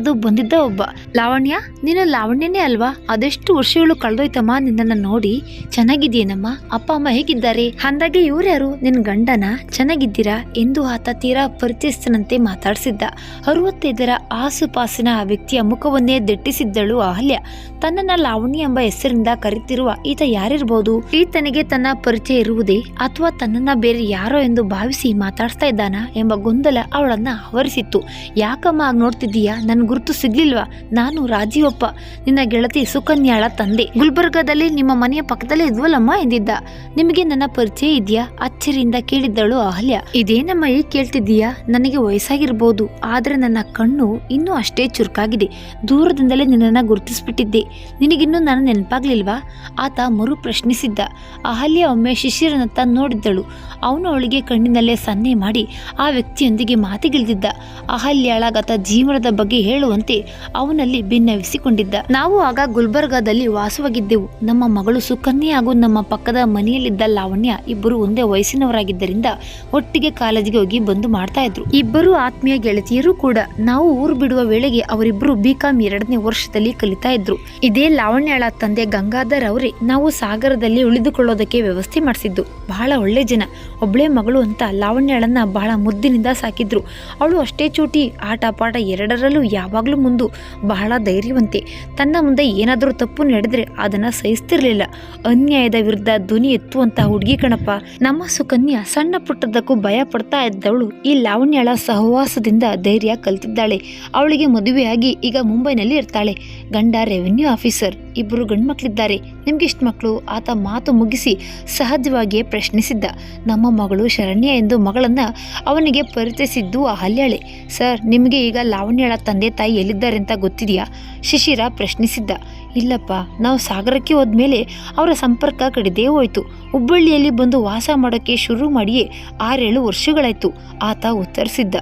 ನಡೆದು ಬಂದಿದ್ದ ಒಬ್ಬ. ಲಾವಣ್ಯ, ನೀನು ಲಾವಣ್ಯನೇ ಅಲ್ವಾ? ಅದೆಷ್ಟು ವರ್ಷಗಳು ಕಳೆದೋಯ್ತಮ್ಮ ನಿನ್ನನ್ನು ನೋಡಿ? ಚೆನ್ನಾಗಿದೆಯೇನಮ್ಮ ಅಪ್ಪ, ಅಮ್ಮ ಹೇಗಿದ್ದಾರೆ? ಅಂದಾಗೆ ಇವ್ರ್ಯಾರು ನಿನ್ನ ಗಂಡನ? ಚೆನ್ನಾಗಿದ್ದೀರಾ? ಎಂದು ಆತ ತೀರಾ ಪರಿಚಯಿಸ್ತನಂತೆ ಮಾತಾಡಿಸಿದ್ದ. ಅರುವತ್ತೈದರ ಆಸುಪಾಸಿನ ಆ ವ್ಯಕ್ತಿಯ ಮುಖವನ್ನೇ ದಿಟ್ಟಿಸಿದ್ದಳು ಅಹಲ್ಯ. ತನ್ನನ್ನ ಲಾವಣಿ ಎಂಬ ಹೆಸರಿಂದ ಕರೀತಿರುವ ಈತ ಯಾರಿರ್ಬೋದು? ಈತನಿಗೆ ತನ್ನ ಪರಿಚಯ ಇರುವುದೇ ಅಥವಾ ತನ್ನನ್ನ ಬೇರೆ ಯಾರೋ ಎಂದು ಭಾವಿಸಿ ಮಾತಾಡ್ತಾ ಇದ್ದಾನಾ ಎಂಬ ಗೊಂದಲ ಅವಳನ್ನ ಆವರಿಸಿತ್ತು. ಯಾಕಮ್ಮ ಆಗ ನೋಡ್ತಿದ್ದೀಯಾ? ನನ್ ಗುರುತು ಸಿಗ್ಲಿಲ್ವಾ? ನಾನು ರಾಜೀವಪ್ಪ ನಿನ್ನ ಗೆಳತಿ ಸುಕನ್ಯಾಳ ತಂದೆ. ಗುಲ್ಬರ್ಗಾದಲ್ಲಿ ನಿಮ್ಮ ಮನೆಯ ಪಕ್ಕದಲ್ಲೇ ಇದ್ವಲ್ಲಮ್ಮ ಎಂದಿದ್ದ. ನಿಮಗೆ ನನ್ನ ಪರಿಚಯ ಇದೆಯಾ? ಅಚ್ಚರಿಯಿಂದ ಕೇಳಿದ್ದಳು ಅಹಲ್ಯ. ಇದೇನಮ್ಮ ಈ ಕೇಳ್ತಿದ್ದೀಯಾ? ನನಗೆ ವಯಸ್ಸಾಗಿರ್ಬೋದು. ಆದ್ರೆ ನನ್ನ ಕಣ್ಣು ಇನ್ನೂ ಅಷ್ಟೇ ಚುರುಕಾಗಿದೆ. ದೂರದಿಂದಲೇ ನಿನ್ನನ್ನು ಗುರುತಿಸ್ಬಿಟ್ಟಿದ್ದೆ. ನಿನಗಿನ್ನೂ ನಾನು ನೆನಪಾಗ್ಲಿಲ್ವಾ? ಆತ ಮರು ಪ್ರಶ್ನಿಸಿದ್ದ. ಅಹಲ್ಯ ಒಮ್ಮೆ ಶಿಶಿರನತ್ತ ನೋಡಿದ್ದಳು. ಅವನು ಅವಳಿಗೆ ಕಣ್ಣಿನಲ್ಲೇ ಸನ್ನೆ ಮಾಡಿ ಆ ವ್ಯಕ್ತಿಯೊಂದಿಗೆ ಮಾತಿಗಿಳಿದಿದ್ದ. ಅಹಲ್ಯಾಳಾಗತ ಜೀವನದ ಬಗ್ಗೆ ಹೇಳುವಂತೆ ಅವನಲ್ಲಿ ಭಿನ್ನವಿಸಿಕೊಂಡಿದ್ದ ನಾವು ಆಗ ಗುಲ್ಬರ್ಗಾದಲ್ಲಿ ವಾಸವಾಗಿದ್ದೆವು. ನಮ್ಮ ಮಗಳು ಸುಕನ್ಯೆ ಹಾಗೂ ನಮ್ಮ ಪಕ್ಕದ ಮನೆಯಲ್ಲಿದ್ದ ಲಾವಣ್ಯ ಇಬ್ಬರು ಒಂದೇ ವಯಸ್ಸಿನವರಾಗಿದ್ದರಿಂದ ಒಟ್ಟಿಗೆ ಕಾಲೇಜಿಗೆ ಹೋಗಿ ಬಂದು ಮಾಡ್ತಾ ಇದ್ರು. ಇಬ್ಬರು ಆತ್ಮೀಯ ಗೆಳತಿಯರು ಕೂಡ. ನಾವು ಊರು ಬಿಡುವ ವೇಳೆಗೆ ಅವರಿಬ್ಬರು ಬಿಕಾಂ ಎರಡನೇ ವರ್ಷದಲ್ಲಿ ಕಲಿತಾ ಇದ್ರು. ಇದೇ ಲಾವಣ್ಯಳ ತಂದೆ ಗಂಗಾಧರ್ ಅವರೇ ನಾವು ಸಾಗರದಲ್ಲಿ ಉಳಿದುಕೊಳ್ಳೋದಕ್ಕೆ ವ್ಯವಸ್ಥೆ ಮಾಡಿಸಿದ್ದು. ಬಹಳ ಒಳ್ಳೆ ಜನ. ಒಬ್ಳೆ ಮಗಳು ಅಂತ ಲಾವಣ್ಯಳನ್ನ ಬಹಳ ಮುದ್ದಿನಿಂದ ಸಾಕಿದ್ರು. ಅವಳು ಅಷ್ಟೇ ಚೂಟಿ ಆಟ ಪಾಠ ಎರಡರಲ್ಲೂ ಯಾವಾಗಲೂ ಮುಂದು ಬಹಳ ಧೈರ್ಯವಂತೆ. ತನ್ನ ಮುಂದೆ ಏನಾದರೂ ತಪ್ಪು ನಡೆದರೆ ಅದನ್ನು ಸಹಿಸ್ತಿರಲಿಲ್ಲ. ಅನ್ಯಾಯದ ವಿರುದ್ಧ ಧ್ವನಿ ಎತ್ತುವಂತಹ ಹುಡುಗಿ ಕಣಪ್ಪ. ನಮ್ಮ ಸುಕನ್ಯಾ ಸಣ್ಣ ಪುಟ್ಟದಕ್ಕೂ ಭಯ ಪಡ್ತಾ ಇದ್ದವಳು ಈ ಲಾವಣ್ಯಳ ಸಹವಾಸದಿಂದ ಧೈರ್ಯ ಕಲ್ತಿದ್ದಾಳೆ. ಅವಳಿಗೆ ಮದುವೆಯಾಗಿ ಈಗ ಮುಂಬೈನಲ್ಲಿ ಇರ್ತಾಳೆ. ಗಂಡ ರೆವೆನ್ಯೂ ಆಫೀಸರ್ ಇಬ್ಬರು ಗಂಡ್ಮಕ್ಳಿದ್ದಾರೆ. ನಿಮ್ಗೆಷ್ಟು ಮಕ್ಕಳು ಆತ ಮಾತು ಮುಗಿಸಿ ಸಹಜವಾಗಿಯೇ ಪ್ರಶ್ನಿಸಿದ್ದ. ನಮ್ಮ ಮಗಳು ಶರಣ್ಯ ಎಂದು ಮಗಳನ್ನ ಅವನಿಗೆ ಪರಿಚಯಿಸಿದ್ದು ಆ ಹಲ್ಯಾಳೆ ಸರ್, ನಿಮಗೆ ಈಗ ಲಾವಣ್ಯಳ ತಂದೆ ತಾಯಿ ಎಲ್ಲಿದ್ದಾರೆ ಅಂತ ಗೊತ್ತಿದೆಯಾ? ಶಿಶಿರ ಪ್ರಶ್ನಿಸಿದ್ದ. ಇಲ್ಲಪ್ಪ, ನಾವು ಸಾಗರಕ್ಕೆ ಹೋದ್ಮೇಲೆ ಅವರ ಸಂಪರ್ಕ ಕಡಿದೇ ಹೋಯಿತು. ಹುಬ್ಬಳ್ಳಿಯಲ್ಲಿ ಬಂದು ವಾಸ ಮಾಡೋಕ್ಕೆ ಶುರು ಮಾಡಿಯೇ ಆರೇಳು ವರ್ಷಗಳಾಯ್ತು, ಆತ ಉತ್ತರಿಸಿದ್ದ.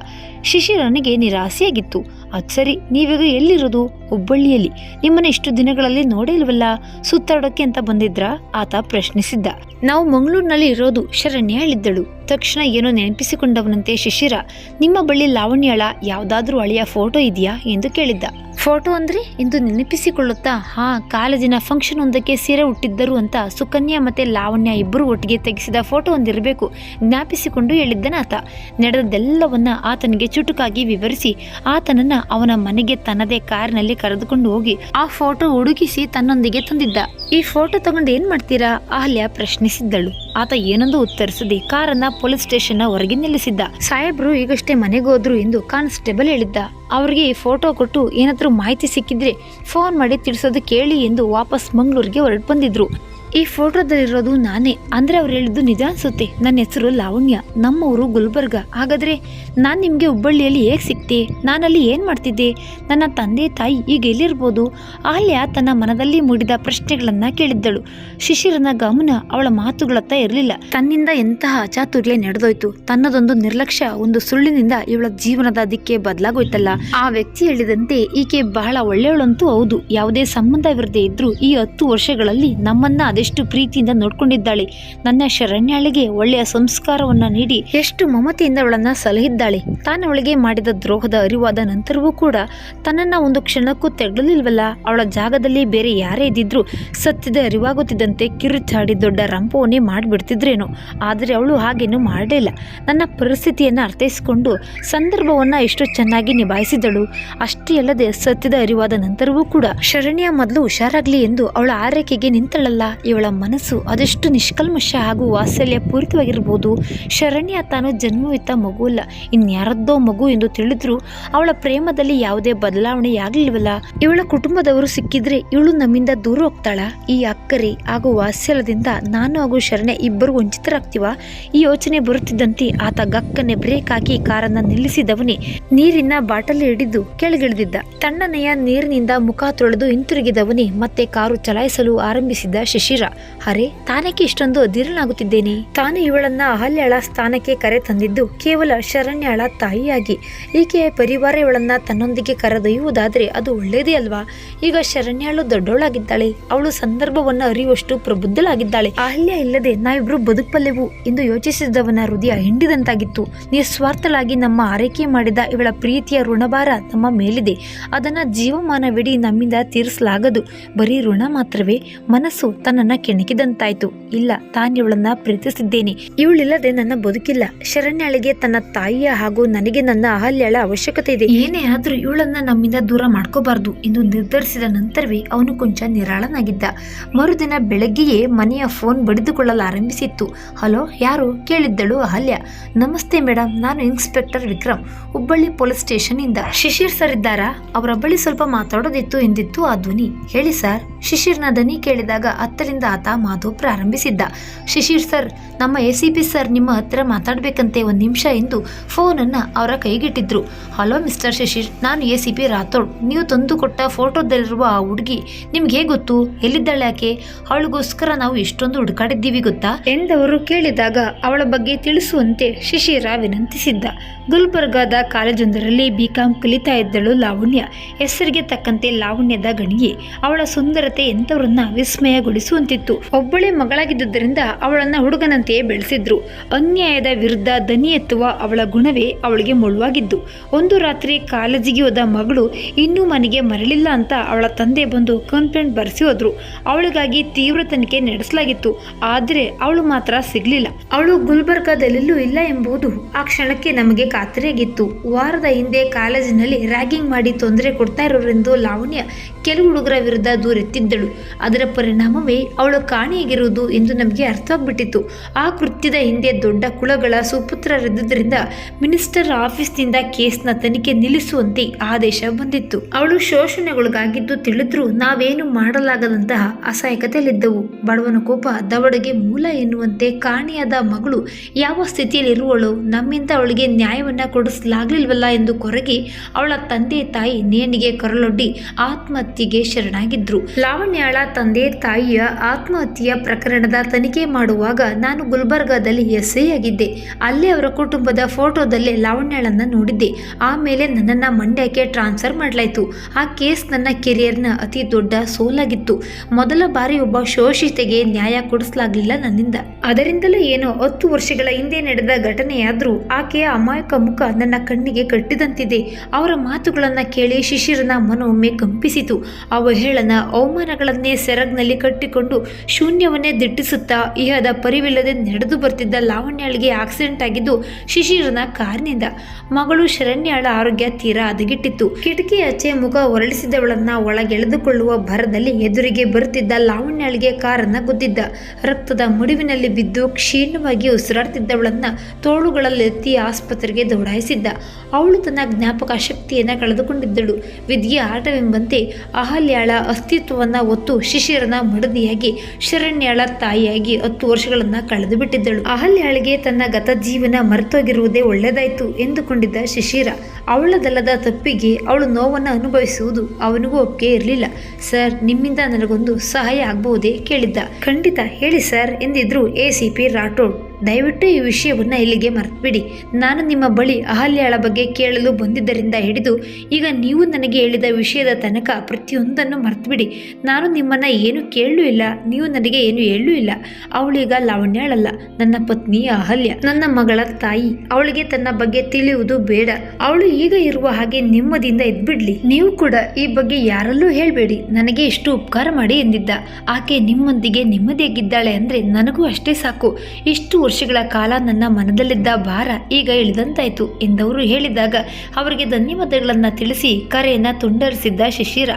ಶಿಶಿರನಿಗೆ ನಿರಾಸೆಯಾಗಿತ್ತು. ಅದು ಸರಿ, ನೀವೀಗ ಎಲ್ಲಿರೋದು? ಹುಬ್ಬಳ್ಳಿಯಲ್ಲಿ. ನಿಮ್ಮನ್ನ ಇಷ್ಟು ದಿನಗಳಲ್ಲಿ ನೋಡಿಲ್ವಲ್ಲ ಸುತ್ತಾಡೋಕೆ ಅಂತ ಬಂದಿದ್ರಾ? ಆತ ಪ್ರಶ್ನಿಸಿದ್ದ. ನಾವು ಮಂಗಳೂರಿನಲ್ಲಿ ಇರೋದು ಶರಣ್ಯ ಹೇಳಿದ್ದಳು. ತಕ್ಷಣ ಏನೋ ನೆನಪಿಸಿಕೊಂಡವನಂತೆ ಶಿಶಿರ. ನಿಮ್ಮ ಬಳಿ ಲಾವಣ್ಯಳ ಯಾವುದಾದ್ರೂ ಅಳಿಯ ಫೋಟೋ ಇದೆಯಾ? ಎಂದು ಕೇಳಿದ್ದ. ಫೋಟೋ ಅಂದ್ರೆ? ಎಂದು ನೆನಪಿಸಿಕೊಳ್ಳುತ್ತಾ, ಹಾ ಕಾಲೇಜಿನ ಫಂಕ್ಷನ್ ಒಂದಕ್ಕೆ ಸೀರೆ ಹುಟ್ಟಿದ್ದರು ಅಂತ ಸುಕನ್ಯಾ ಮತ್ತೆ ಲಾವಣ್ಯ ಇಬ್ಬರು ಒಟ್ಟಿಗೆ ತೆಗೆಸಿದ ಫೋಟೋ ಒಂದಿರಬೇಕು, ಜ್ಞಾಪಿಸಿಕೊಂಡು ಹೇಳಿದ್ದನಾತ. ನಡೆದದ್ದೆಲ್ಲವನ್ನ ಆತನಿಗೆ ಚುಟುಕಾಗಿ ವಿವರಿಸಿ, ಆತನನ್ನ ಅವನ ಮನೆಗೆ ತನ್ನದೇ ಕಾರಿನಲ್ಲಿ ಕರೆದುಕೊಂಡು ಹೋಗಿ, ಆ ಫೋಟೋ ಹುಡುಕಿಸಿ ತನ್ನೊಂದಿಗೆ ತಂದಿದ್ದ. ಈ ಫೋಟೋ ತಗೊಂಡು ಏನ್ ಮಾಡ್ತೀರಾ? ಅಹಲ್ಯ ಪ್ರಶ್ನಿಸಿದ್ದಳು. ಆತ ಏನೊಂದು ಉತ್ತರಿಸದೆ ಕಾರನ್ನ ಪೊಲೀಸ್ ಸ್ಟೇಷನ್ ಹೊರಗೆ ನಿಲ್ಲಿಸಿದ್ದ. ಸಾಹೇಬ್ರು ಈಗಷ್ಟೇ ಮನೆಗೆ ಹೋದ್ರು ಎಂದು ಕಾನ್ಸ್ಟೇಬಲ್ ಹೇಳಿದ್ದ. ಅವ್ರಿಗೆ ಈ ಫೋಟೋ ಕೊಟ್ಟು ಏನಾದ್ರೂ ಮಾಹಿತಿ ಸಿಕ್ಕಿದ್ರೆ ಫೋನ್ ಮಾಡಿ ತಿಳಿಸೋದು ಕೇಳಿ ಎಂದು ವಾಪಸ್ ಮಂಗಳೂರಿಗೆ ಹೊರಟು ಬಂದಿದ್ರು. ಈ ಫೋಟೋದಲ್ಲಿರೋದು ನಾನೇ. ಅಂದ್ರೆ ಅವ್ರು ಹೇಳಿದ್ದು ನಿಜ ಅನ್ಸುತ್ತೆ. ನನ್ನ ಹೆಸರು ಲಾವಣ್ಯ. ನಮ್ಮವರು ಗುಲ್ಬರ್ಗ. ಹಾಗಾದ್ರೆ ನಾನು ನಿಮಗೆ ಹುಬ್ಬಳ್ಳಿಯಲ್ಲಿ ಹೇಗೆ ಸಿಕ್ತೆ? ನಾನಲ್ಲಿ ಏನು ಮಾಡ್ತಿದ್ದೆ? ನನ್ನ ತಂದೆ, ತಾಯಿ ಈಗ ಎಲ್ಲಿರ್ಬೋದು? ಆಲ್ಯ ತನ್ನ ಮನದಲ್ಲಿ ಮೂಡಿದ ಪ್ರಶ್ನೆಗಳನ್ನ ಕೇಳಿದ್ದಳು. ಶಿಶಿರನ ಗಮನ ಅವಳ ಮಾತುಗಳತ್ತ ಇರಲಿಲ್ಲ. ತನ್ನಿಂದ ಎಂತಹ ಅಚಾತುರ್ಯ ನಡೆದೋಯ್ತು. ತನ್ನದೊಂದು ನಿರ್ಲಕ್ಷ್ಯ, ಒಂದು ಸುಳ್ಳಿನಿಂದ ಇವಳ ಜೀವನದ ದಿಕ್ಕೆ ಬದಲಾಗೋಯ್ತಲ್ಲ. ಆ ವ್ಯಕ್ತಿ ಹೇಳಿದಂತೆ ಈಕೆ ಬಹಳ ಒಳ್ಳೆಯವಳಂತೂ ಹೌದು. ಯಾವುದೇ ಸಂಬಂಧವಿರದೇ ಇದ್ರೂ ಈ ಹತ್ತು ವರ್ಷಗಳಲ್ಲಿ ನಮ್ಮನ್ನ ಅದೆಷ್ಟು ಪ್ರೀತಿಯಿಂದ ನೋಡ್ಕೊಂಡಿದ್ದಾಳೆ. ನನ್ನ ಶರಣ್ಯಾಳಿಗೆ ಒಳ್ಳೆಯ ಸಂಸ್ಕಾರವನ್ನ ನೀಡಿ ಎಷ್ಟು ಮಮತೆಯಿಂದ ಅವಳನ್ನ ಸಲಹಿದ್ದಾಳೆ. ತಾನು ಅವಳಿಗೆ ಮಾಡಿದ ದ್ರೋಹದ ಅರಿವಾದ ನಂತರವೂ ಕೂಡ ತನ್ನನ್ನ ಒಂದು ಕ್ಷಣಕ್ಕೂ ತೆಗಲಿಲ್ವಲ್ಲ ಅವಳ ಜಾಗದಲ್ಲಿ ಬೇರೆ ಯಾರೇ ಇದ್ದಿದ್ರು ಸತ್ಯದ ಅರಿವಾಗುತ್ತಿದ್ದಂತೆ ಕಿರುಚಾಡಿ ದೊಡ್ಡ ರಂಪವನ್ನೇ ಮಾಡಿಬಿಡ್ತಿದ್ರೇನೋ. ಆದರೆ ಅವಳು ಹಾಗೇನು ಮಾಡಲಿಲ್ಲ ನನ್ನ ಪರಿಸ್ಥಿತಿಯನ್ನು ಅರ್ಥೈಸಿಕೊಂಡು ಸಂದರ್ಭವನ್ನ ಎಷ್ಟು ಚೆನ್ನಾಗಿ ನಿಭಾಯಿಸಿದಳು. ಅಷ್ಟೇ ಅಲ್ಲದೆ ಸತ್ಯದ ಅರಿವಾದ ನಂತರವೂ ಕೂಡ. ಶರಣ್ಯ ಮೊದಲು ಹುಷಾರಾಗ್ಲಿ ಎಂದು ಅವಳ ಆರೈಕೆಗೆ ನಿಂತಳಲ್ಲ. ಇವಳ ಮನಸ್ಸು ಅದೆಷ್ಟು ನಿಷ್ಕಲ್ಮಶ ಹಾಗೂ ವಾತ್ಸಲ್ಯ ಪೂರಿತವಾಗಿರ್ಬೋದು ಶರಣ್ಯ ತಾನು ಜನ್ಮವಿತ್ತ ಮಗು ಅಲ್ಲ. ಇನ್ಯಾರದ್ದೋ ಮಗು ಎಂದು ತಿಳಿದ್ರು ಅವಳ ಪ್ರೇಮದಲ್ಲಿ ಯಾವುದೇ ಬದಲಾವಣೆಯಾಗಲಿಲ್ವಲ್ಲ. ಇವಳ ಕುಟುಂಬದವರು ಸಿಕ್ಕಿದ್ರೆ ಇವಳು ನಮ್ಮಿಂದ ದೂರ ಹೋಗ್ತಾಳ. ಈ ಅಕ್ಕರಿ ಹಾಗೂ ವಾತ್ಸಲ್ಯದಿಂದ ನಾನು ಹಾಗೂ ಶರಣ್ಯ ಇಬ್ಬರು ವಂಚಿತರಾಗ್ತೀವ. ಈ ಯೋಚನೆ ಬರುತ್ತಿದ್ದಂತೆ ಆತ ಗಕ್ಕನೆ ಬ್ರೇಕ್ ಹಾಕಿ ಕಾರನ್ನ ನಿಲ್ಲಿಸಿದವನೇ ನೀರಿನ ಬಾಟಲಿ ಹಿಡಿದು ಕೆಳಗಿಳಿದಿದ್ದ. ತಣ್ಣನೆಯ ನೀರಿನಿಂದ ಮುಖ ತೊಳೆದು ಹಿಂತಿರುಗಿದವನೇ ಮತ್ತೆ ಕಾರು ಚಲಾಯಿಸಲು ಆರಂಭಿಸಿದ ಶಿಶಿರ ಅರೆ, ತಾನಕ್ಕೆ ಇಷ್ಟೊಂದು ಅಧೀರನಾಗುತ್ತಿದ್ದೇನೆ ತಾನು ಇವಳನ್ನ ಅಹಲ್ಯಳ ಸ್ಥಾನಕ್ಕೆ ಕರೆ ತಂದಿದ್ದು ಕೇವಲ ಶರಣ್ಯಳ ತಾಯಿಯಾಗಿ. ಈಕೆಯ ಪರಿವಾರ ಇವಳನ್ನ ತನ್ನೊಂದಿಗೆ ಕರೆದೊಯ್ಯುವುದಾದ್ರೆ ಅದು ಒಳ್ಳೇದೇ ಅಲ್ವಾ? ಈಗ ಶರಣ್ಯಳು ದೊಡ್ಡವಳಾಗಿದ್ದಾಳೆ ಅವಳು ಸಂದರ್ಭವನ್ನ ಅರಿಯುವಷ್ಟು ಪ್ರಬುದ್ಧಳಾಗಿದ್ದಾಳೆ. ಅಹಲ್ಯ ಇಲ್ಲದೆ ನಾವಿಬ್ರು ಬದುಕಬಲ್ಲೆವು ಎಂದು ಯೋಚಿಸಿದವನ ಹೃದಯ ಹಿಂಡಿದಂತಾಗಿತ್ತು. ನಿಸ್ವಾರ್ಥಳಾಗಿ ನಮ್ಮ ಆರೈಕೆ ಮಾಡಿದ ಇವಳ ಪ್ರೀತಿಯ ಋಣಭಾರ ನಮ್ಮ ಮೇಲಿದೆ. ಅದನ್ನ ಜೀವಮಾನವಿಡೀ ನಮ್ಮಿಂದ ತೀರಿಸಲಾಗದು. ಬರೀ ಋಣ ಮಾತ್ರವೇ, ಮನಸ್ಸು ತನ್ನ ಮನ ಕೆಣಕಿದಂತಾಯ್ತು. ಇಲ್ಲ ತಾನಿವಳನ್ನ ಪ್ರೀತಿಸಿದ್ದೇನೆ. ಇವಳಿಲ್ಲದೆ ನನ್ನ ಬದುಕಿಲ್ಲ. ಶರಣ್ಯಳಿಗೆ ತನ್ನ ತಾಯಿಯ ಹಾಗೂ ನನಗೆ ನನ್ನ ಅಹಲ್ಯಳ ಅವಶ್ಯಕತೆ ಇದೆ. ಏನೇ ಆದ್ರೂ ಇವಳನ್ನ ನಮ್ಮಿಂದ ದೂರ ಮಾಡ್ಕೋಬಾರ್ದು ಎಂದು ನಿರ್ಧರಿಸಿದ ನಂತರವೇ ಅವನು ಕೊಂಚ ನಿರಾಳನಾಗಿದ್ದ. ಮರುದಿನ ಬೆಳಗ್ಗೆಯೇ ಮನೆಯ ಫೋನ್ ಬಡಿದುಕೊಳ್ಳಲಾರಂಭಿಸಿತ್ತು. ಹಲೋ, ಯಾರು? ಕೇಳಿದ್ದಳು ಅಹಲ್ಯ. ನಮಸ್ತೆ ಮೇಡಮ್ ನಾನು inspector Vikram. Hubballi police station ಇಂದ ಶಿಶಿರ್ ಸರ್ ಇದ್ದಾರಾ? ಅವರ ಬಳಿ ಸ್ವಲ್ಪ ಮಾತಾಡೋದಿತ್ತು ಎಂದಿತ್ತು ಆ ಧ್ವನಿ. ಹೇಳಿ ಸರ್. ಶಿಶಿರ್ನ ದನಿ ಕೇಳಿದಾಗ ಹತ್ತರಿಂದ ಆತ ಮಾತು ಪ್ರಾರಂಭಿಸಿದ್ದ. ಶಿಶಿರ್ ಸರ್ ನಮ್ಮ ಎ ಸಿ ಪಿ ಸರ್ ನಿಮ್ಮ ಹತ್ರ ಮಾತಾಡಬೇಕಂತೆ ಒಂದು ನಿಮಿಷ ಎಂದು ಫೋನನ್ನು ಅವರ ಕೈಗಿಟ್ಟಿದ್ರು. ಹಲೋ, ಮಿಸ್ಟರ್ ಶಶಿರ್ ನಾನು ಎ ಸಿ ಪಿ ರಾಥೋಡ್. ನೀವು ತಂದು ಕೊಟ್ಟ ಫೋಟೋದಲ್ಲಿರುವ ಆ ಹುಡುಗಿ ನಿಮ್ಗೆ ಗೊತ್ತು? ಎಲ್ಲಿದ್ದಾಳೆ ಯಾಕೆ ಅವಳಿಗೋಸ್ಕರ ನಾವು ಎಷ್ಟೊಂದು ಹುಡುಕಾಡಿದ್ದೀವಿ, ಗೊತ್ತಾ? ಎಂದವರು ಕೇಳಿದಾಗ ಅವಳ ಬಗ್ಗೆ ತಿಳಿಸುವಂತೆ ಶಿಶಿರ ವಿನಂತಿಸಿದ್ದ ಗುಲ್ಬರ್ಗಾದ ಕಾಲೇಜೊಂದರಲ್ಲಿ ಬಿಕಾಂ ಕಲಿತಾ ಇದ್ದಳು ಲಾವಣ್ಯ. ಹೆಸರಿಗೆ ತಕ್ಕಂತೆ ಲಾವಣ್ಯದ ಗಣಿಗೆ ಅವಳ ಸುಂದರತೆ ಎಂಥವರನ್ನ ವಿಸ್ಮಯಗೊಳಿಸುವಂತಿತ್ತು. ಒಬ್ಬಳೇ ಮಗಳಾಗಿದ್ದುದರಿಂದ ಅವಳನ್ನ ಹುಡುಗನಂತೆಯೇ ಬೆಳೆಸಿದ್ರು. ಅನ್ಯಾಯದ ವಿರುದ್ಧ ದನಿ ಎತ್ತುವ ಅವಳ ಗುಣವೇ ಅವಳಿಗೆ ಮುಳುವಾಗಿದ್ದು. ಒಂದು ರಾತ್ರಿ ಕಾಲೇಜಿಗೆ ಹೋದ ಮಗಳು, ಇನ್ನೂ ಮನೆಗೆ ಮರಳಿಲ್ಲ ಅಂತ ಅವಳ ತಂದೆ ಬಂದು ಕಂಪ್ಲೇಂಟ್ ಬರೆಸಿ ಹೋದ್ರು. ಅವಳಿಗಾಗಿ ತೀವ್ರ ತನಿಖೆ ನಡೆಸಲಾಗಿತ್ತು. ಆದರೆ ಅವಳು ಮಾತ್ರ ಸಿಗ್ಲಿಲ್ಲ. ಅವಳು ಗುಲ್ಬರ್ಗಾದಲ್ಲೆಲ್ಲೂ ಇಲ್ಲ ಎಂಬುದು ಆ ಕ್ಷಣಕ್ಕೆ ನಮಗೆ ಖಾತ್ರಿಯಾಗಿತ್ತು. ವಾರದ ಹಿಂದೆ ಕಾಲೇಜಿನಲ್ಲಿ ರ್ಯಾಗಿಂಗ್ ಮಾಡಿ ತೊಂದರೆ ಕೊಡ್ತಾ ಇರೋರೆಂದು ಲಾವಣ್ಯ ಕೆಲವು ಹುಡುಗರ ವಿರುದ್ಧ ದೂರೆತ್ತಿದ್ದಳು. ಅದರ ಪರಿಣಾಮವೇ ಅವಳು ಕಾಣೆಯಾಗಿರುವುದು ಎಂದು ನಮಗೆ ಅರ್ಥವಾಗ್ಬಿಟ್ಟಿತ್ತು. ಆ ಕೃತ್ಯದ ಹಿಂದೆ ದೊಡ್ಡ ಕುಳಗಳ ಸುಪುತ್ರರಿದ್ದುದರಿಂದ ಮಿನಿಸ್ಟರ್ ಆಫೀಸ್ನಿಂದ ಕೇಸ್ನ ತನಿಖೆ ನಿಲ್ಲಿಸುವಂತೆ ಆದೇಶ ಬಂದಿತ್ತು. ಅವಳು ಶೋಷಣೆಗೊಳಗಾಗಿದ್ದು ತಿಳಿದ್ರೂ ನಾವೇನು ಮಾಡಲಾಗದಂತಹ ಅಸಹಾಯಕತೆಯಲ್ಲಿದ್ದವು. ಬಡವನ ಕೋಪ ದವಡೆಗೆ ಮೂಲ ಎನ್ನುವಂತೆ ಕಾಣೆಯಾದ ಮಗಳು ಯಾವ ಸ್ಥಿತಿಯಲ್ಲಿರುವಳು ನಮ್ಮಿಂದ ಅವಳಿಗೆ ನ್ಯಾಯವನ್ನ ಕೊಡಿಸಲಾಗಲಿಲ್ವಲ್ಲ ಎಂದು ಕೊರಗಿ ಅವಳ ತಂದೆ ತಾಯಿ ನೇಣಿಗೆ ಕರಲೊಡ್ಡಿ ಆತ್ಮಹತ್ಯೆಗೆ ಶರಣಾಗಿದ್ರು. ಲಾವಣ್ಯಾಳ ತಂದೆ ತಾಯಿಯ ಆತ್ಮಹತ್ಯೆಯ ಪ್ರಕರಣದ ತನಿಖೆ ಮಾಡುವಾಗ ನಾನು ಗುಲ್ಬರ್ಗಾದಲ್ಲಿ ಎಸ್ ಐ ಆಗಿದ್ದೆ ಅಲ್ಲಿ ಅವರ ಕುಟುಂಬದ ಫೋಟೋದಲ್ಲಿ ಲಾವಣ್ಯಳನ್ನು ನೋಡಿದ್ದೆ. ಆಮೇಲೆ ನನ್ನನ್ನು ಮಂಡ್ಯಕ್ಕೆ ಟ್ರಾನ್ಸ್ಫರ್ ಮಾಡಲಾಯಿತು. ಆ ಕೇಸ್ ನನ್ನ ಕೆರಿಯರ್ನ ಅತಿ ದೊಡ್ಡ ಸೋಲಾಗಿತ್ತು. ಮೊದಲ ಬಾರಿ ಒಬ್ಬ ಶೋಷಿತೆಗೆ ನ್ಯಾಯ ಕೊಡಿಸಲಾಗಲಿಲ್ಲ ನನ್ನಿಂದ. ಅದರಿಂದಲೇ ಏನೋ ಹತ್ತು ವರ್ಷಗಳ ಹಿಂದೆ ನಡೆದ ಘಟನೆಯಾದರೂ ಆಕೆಯ ಅಮಾಯಕ ಮುಖ ನನ್ನ ಕಣ್ಣಿಗೆ ಕಟ್ಟಿದಂತಿದೆ. ಅವರ ಮಾತುಗಳನ್ನು ಕೇಳಿ ಶಿಶಿರನ ಮನೊಮ್ಮೆ ಕಂಪಿಸಿತು. ಅವಹೇಳನ ಅವಮಾನಗಳನ್ನೇ ಸೆರಗ್ನಲ್ಲಿ ಕಟ್ಟಿಕೊಂಡು ಶೂನ್ಯವನ್ನೇ ದಿಟ್ಟಿಸುತ್ತಾ ಇಹದ ಪರಿವಿಲ್ಲದೆ ನಡೆದು ಬರ್ತಿದ್ದ ಲಾವಣ್ಯಾಳಿಗೆ ಆಕ್ಸಿಡೆಂಟ್ ಆಗಿದ್ದು ಶಿಶಿರನ ಕಾರಿನಿಂದ. ಮಗಳು ಶರಣ್ಯಾಳ ಆರೋಗ್ಯ ತೀರಾ ಹದಗೆಟ್ಟಿತ್ತು. ಕಿಟಕಿ ಆಚೆ ಮುಖ ಹೊರಳಿಸಿದವಳನ್ನ ಒಳಗೆಳೆದುಕೊಳ್ಳುವ ಭರದಲ್ಲಿ ಎದುರಿಗೆ ಬರುತ್ತಿದ್ದ ಲಾವಣ್ಯಾಳಿಗೆ ಕಾರನ್ನ ಗುದ್ದಿದ್ದ. ರಕ್ತದ ಮುಡಿವಿನಲ್ಲಿ ಬಿದ್ದು ಕ್ಷೀಣವಾಗಿ ಉಸಿರಾಡ್ತಿದ್ದವಳನ್ನ ತೋಳುಗಳಲ್ಲೆತ್ತಿ ಆಸ್ಪತ್ರೆಗೆ ದೌಡಾಯಿಸಿದ್ದ. ಅವಳು ತನ್ನ ಜ್ಞಾಪಕ ಶಕ್ತಿಯನ್ನ ಕಳೆದುಕೊಂಡಿದ್ದಳು. ವಿದ್ಯೆ ಆಟವೆಂಬಂತೆ ಅಹಲ್ಯಾಳ ಅಸ್ತಿತ್ವವನ್ನ ಒತ್ತು ಶಿಶಿರನ ಮಡದಿಯಾಗಿ, ಶರಣ್ಯಾಳ ತಾಯಿಯಾಗಿ ಹತ್ತು ವರ್ಷಗಳನ್ನ ಕಳೆದು ಬಿಟ್ಟಿದ್ದಳು. ಅಹಲ್ಯಾಳಿಗೆ ತನ್ನ ಗತ ಜೀವನ ಮರೆತೋಗಿರುವುದೇ ಒಳ್ಳೆದಾಯ್ತು ಎಂದುಕೊಂಡಿದ್ದ ಶಿಶಿರ. ಅವಳದಲ್ಲದ ತಪ್ಪಿಗೆ ಅವಳು ನೋವನ್ನು ಅನುಭವಿಸುವುದು ಅವನಿಗೂ ಒಪ್ಪಿಗೆ ಇರಲಿಲ್ಲ. ಸರ್, ನಿಮ್ಮಿಂದ ನನಗೊಂದು ಸಹಾಯ ಆಗಬಹುದೇ? ಕೇಳಿದ್ದ. ಖಂಡಿತ, ಹೇಳಿ ಸರ್, ಎಂದಿದ್ರು ಎ ಸಿ ಪಿ ರಾಠೋಡ್. ದಯವಿಟ್ಟು ಈ ವಿಷಯವನ್ನು ಇಲ್ಲಿಗೆ ಮರೆತುಬಿಡಿ. ನಾನು ನಿಮ್ಮ ಬಳಿ ಅಹಲ್ಯಾಳ ಬಗ್ಗೆ ಕೇಳಲು ಬಂದಿದ್ದರಿಂದ ಹಿಡಿದು, ಈಗ ನೀವು ನನಗೆ ಹೇಳಿದ ವಿಷಯದ ತನಕ ಪ್ರತಿಯೊಂದನ್ನು ಮರೆತುಬಿಡಿ. ನಾನು ನಿಮ್ಮನ್ನು ಏನು ಕೇಳಲೂ ಇಲ್ಲ, ನೀವು ನನಗೆ ಏನು ಹೇಳಲೂ ಇಲ್ಲ. ಅವಳೀಗ ಲಾವಣ್ಯಾಳಲ್ಲ, ನನ್ನ ಪತ್ನಿ ಅಹಲ್ಯ, ನನ್ನ ಮಗಳ ತಾಯಿ. ಅವಳಿಗೆ ತನ್ನ ಬಗ್ಗೆ ತಿಳಿಯುವುದು ಬೇಡ. ಅವಳು ಈಗ ಇರುವ ಹಾಗೆ ನೆಮ್ಮದಿಯಿಂದ ಇದ್ಬಿಡ್ಲಿ ನೀವು ಕೂಡ ಈ ಬಗ್ಗೆ ಯಾರಲ್ಲೂ ಹೇಳಬೇಡಿ. ನನಗೆ ಇಷ್ಟು ಉಪಕಾರ ಮಾಡಿ ಎಂದಿದ್ದ. ಆಕೆ ನಿಮ್ಮೊಂದಿಗೆ ನೆಮ್ಮದಿಯಾಗಿದ್ದಾಳೆ ಅಂದ್ರೆ ನನಗೂ ಅಷ್ಟೇ ಸಾಕು. ಇಷ್ಟು ವರ್ಷಗಳ ಕಾಲ ನನ್ನ ಮನದಲ್ಲಿದ್ದ ಭಾರ ಈಗ ಇಳಿದಂತಾಯ್ತು ಎಂದವರು ಹೇಳಿದಾಗ ಅವರಿಗೆ ಧನ್ಯವಾದಗಳನ್ನ ತಿಳಿಸಿ ಕರೆಯನ್ನ ತುಂಡರಿಸಿದ್ದ ಶಿಶಿರ.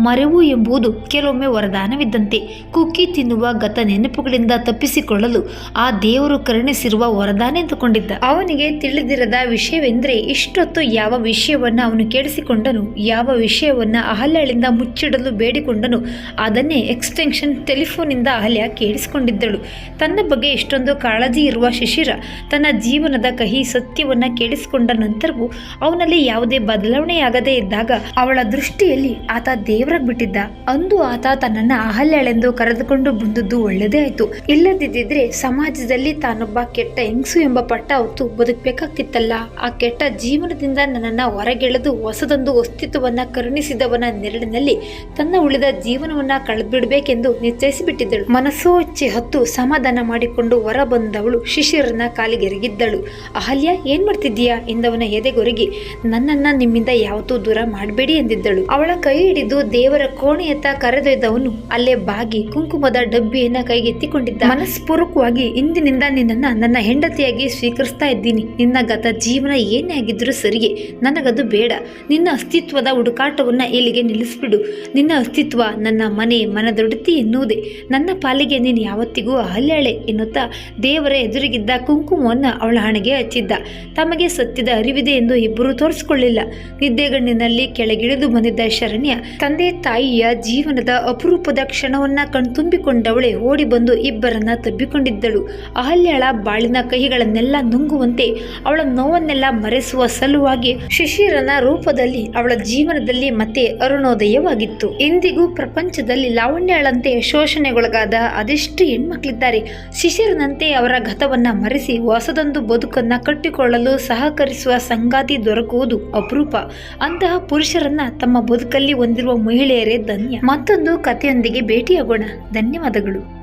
ಮರೆವು ಎಂಬುದು ಕೆಲವೊಮ್ಮೆ ವರದಾನವಿದ್ದಂತೆ. ಕುಕ್ಕಿ ತಿನ್ನುವ ಗತ ನೆನಪುಗಳಿಂದ ತಪ್ಪಿಸಿಕೊಳ್ಳಲು ಆ ದೇವರು ಕರುಣಿಸಿರುವ ವರದಾನ ಎಂದುಕೊಂಡಿದ್ದ. ಅವನಿಗೆ ತಿಳಿದಿರದ ವಿಷಯವೆಂದರೆ ಇಷ್ಟೊತ್ತು ಯಾವ ವಿಷಯವನ್ನ ಅವನು ಕೇಳಿಸಿಕೊಂಡನು ಯಾವ ವಿಷಯವನ್ನು ಅಹಲ್ಯಳಿಂದ ಮುಚ್ಚಿಡಲು ಬೇಡಿಕೊಂಡನು, ಅದನ್ನೇ ಎಕ್ಸ್ಟೆನ್ಷನ್ ಟೆಲಿಫೋನಿಂದ ಅಹಲ್ಯ ಕೇಳಿಸಿಕೊಂಡಿದ್ದಳು. ತನ್ನ ಬಗ್ಗೆ ಇಷ್ಟೊಂದು ಕಾಳಜಿ ಇರುವ ಶಿಶಿರ ತನ್ನ ಜೀವನದ ಕಹಿ ಸತ್ಯವನ್ನು ಕೇಳಿಸಿಕೊಂಡ ನಂತರವೂ ಅವನಲ್ಲಿ ಯಾವುದೇ ಬದಲಾವಣೆಯಾಗದೇ ಇದ್ದಾಗ ಅವಳ ದೃಷ್ಟಿಯಲ್ಲಿ ಆತ ದೇವರಾಗಿ ಬಿಟ್ಟಿದ್ದ. ಅಂದು ಆತ ತನ್ನನ್ನು ಅಹಲ್ಯಳೆಂದು ಕರೆದುಕೊಂಡು ಬಂದದ್ದು ಒಳ್ಳೆದೇ ಆಯ್ತು. ಇಲ್ಲದಿದ್ದರೆ ಸಮಾಜದಲ್ಲಿ ತಾನೊಬ್ಬ ಕೆಟ್ಟ ಹೆಂಗಸು ಎಂಬ ಪಟ್ಟ ಹೊತ್ತು ಬದುಕಬೇಕಾಗ್ತಿತ್ತಲ್ಲ. ಆ ಕೆಟ್ಟ ಜೀವನದಿಂದ ನನ್ನನ್ನು ಹೊರಗೆಳೆದು ಹೊಸದೊಂದು ಅಸ್ತಿತ್ವವನ್ನು ಕರುಣಿಸಿದವನ ನೆರಳಿನಲ್ಲಿ ತನ್ನ ಉಳಿದ ಜೀವನವನ್ನು ಕಳೆದುಬಿಡಬೇಕೆಂದು ನಿಶ್ಚಯಿಸಿಬಿಟ್ಟಿದ್ದಳು. ಮನಸ್ಸೋ ಇಚ್ಛೆ ಹೊತ್ತು ಸಮಾಧಾನ ಮಾಡಿಕೊಂಡು ಹೊರ ಬಂದವಳು ಶಿಶಿರನ ಕಾಲಿಗೆರಗಿದ್ದಳು. ಅಹಲ್ಯ, ಏನ್ ಮಾಡ್ತಿದ್ದೀಯಾ? ಎಂದವನ ಎದೆಗೊರಗಿ, ನನ್ನನ್ನ ನಿಮ್ಮಿಂದ ಯಾವತ್ತೂ ದೂರ ಮಾಡಬೇಡಿ ಎಂದಿದ್ದಳು. ಅವಳ ಕೈ ಹಿಡಿದು ದೇವರ ಕೋಣೆಯತ್ತ ಕರೆದೊಯ್ದವನು, ಅಲ್ಲೇ ಬಾಗಿ ಕುಂಕುಮದ ಡಬ್ಬಿಯನ್ನ ಕೈಗೆತ್ತಿಕೊಂಡಿದ್ದ. ಮನಸ್ಪೂರ್ವಕವಾಗಿ ಇಂದಿನಿಂದ ನಿನ್ನನ್ನ ನನ್ನ ಹೆಂಡತಿಯಾಗಿ ಸ್ವೀಕರಿಸ್ತಾ ಇದ್ದೀನಿ. ನಿನ್ನ ಗತ ಜೀವನ ಏನೇ ಆಗಿದ್ರೂ ಸರಿಯೇ ನನಗದು ಬೇಡ. ನಿನ್ನ ಅಸ್ತಿತ್ವದ ಹುಡುಕಾಟವನ್ನ ಇಲ್ಲಿಗೆ ನಿಲ್ಲಿಸ್ಬಿಡು. ನಿನ್ನ ಅಸ್ತಿತ್ವ ನನ್ನ ಮನೆ, ಮನದೊಡತಿ ಎನ್ನುವುದೇ. ನನ್ನ ಪಾಲಿಗೆ ನೀನು ಯಾವತ್ತಿಗೂ ಅಹಲ್ಯಾಳೆ ಎನ್ನುತ್ತಾ ದೇವರ ಎದುರಿಗಿದ್ದ ಕುಂಕುಮವನ್ನ ಅವಳ ಹಣೆಗೆ ಹಚ್ಚಿದ್ದ. ತಮಗೆ ಸತ್ಯದ ಅರಿವಿದೆ ಎಂದು ಇಬ್ಬರು ತೋರಿಸಿಕೊಳ್ಳಿಲ್ಲ. ನಿದ್ದೆಗಣ್ಣಿನಲ್ಲಿ ಕೆಳಗಿಳಿದು ಬಂದಿದ್ದ ಶರಣ್ಯ ತಂದೆ ತಾಯಿಯ ಜೀವನದ ಅಪರೂಪದ ಕ್ಷಣವನ್ನ ಕಣ್ತುಂಬಿಕೊಂಡವಳೆ ಓಡಿ ಬಂದು ಇಬ್ಬರನ್ನ ತಬ್ಬಿಕೊಂಡಿದ್ದಳು. ಅಹಲ್ಯಾಳ ಬಾಳಿನ ಕೈಗಳನ್ನೆಲ್ಲ ನುಂಗುವಂತೆ ಅವಳ ನೋವನ್ನೆಲ್ಲ ಮರೆಸುವ ಸಲುವಾಗಿ ಶಿಶಿರನ ರೂಪದಲ್ಲಿ ಅವಳ ಜೀವನದಲ್ಲಿ ಮತ್ತೆ ಅರುಣೋದಯವಾಗಿತ್ತು. ಇಂದಿಗೂ ಪ್ರಪಂಚದಲ್ಲಿ ಲಾವಣ್ಯಳಂತೆ ಶೋಷಣೆಗೊಳಗಾದ ಅದೆಷ್ಟು ಹೆಣ್ಮಕ್ಳಿದ್ದಾರೆ. ಶಿಶಿರನಂತೆ ಅವರ ಗತವನ್ನ ಮರೆಸಿ ಹೊಸದೊಂದು ಬದುಕನ್ನ ಕಟ್ಟಿಕೊಳ್ಳಲು ಸಹಕರಿಸುವ ಸಂಗಾತಿ ದೊರಕುವುದು ಅಪರೂಪ. ಅಂತಹ ಪುರುಷರನ್ನ ತಮ್ಮ ಬದುಕಲ್ಲಿ ಹೊಂದಿರುವ ಮಹಿಳೆಯರೇ ಧನ್ಯ. ಮತ್ತೊಂದು ಕಥೆಯೊಂದಿಗೆ ಭೇಟಿಯಾಗೋಣ. ಧನ್ಯವಾದಗಳು.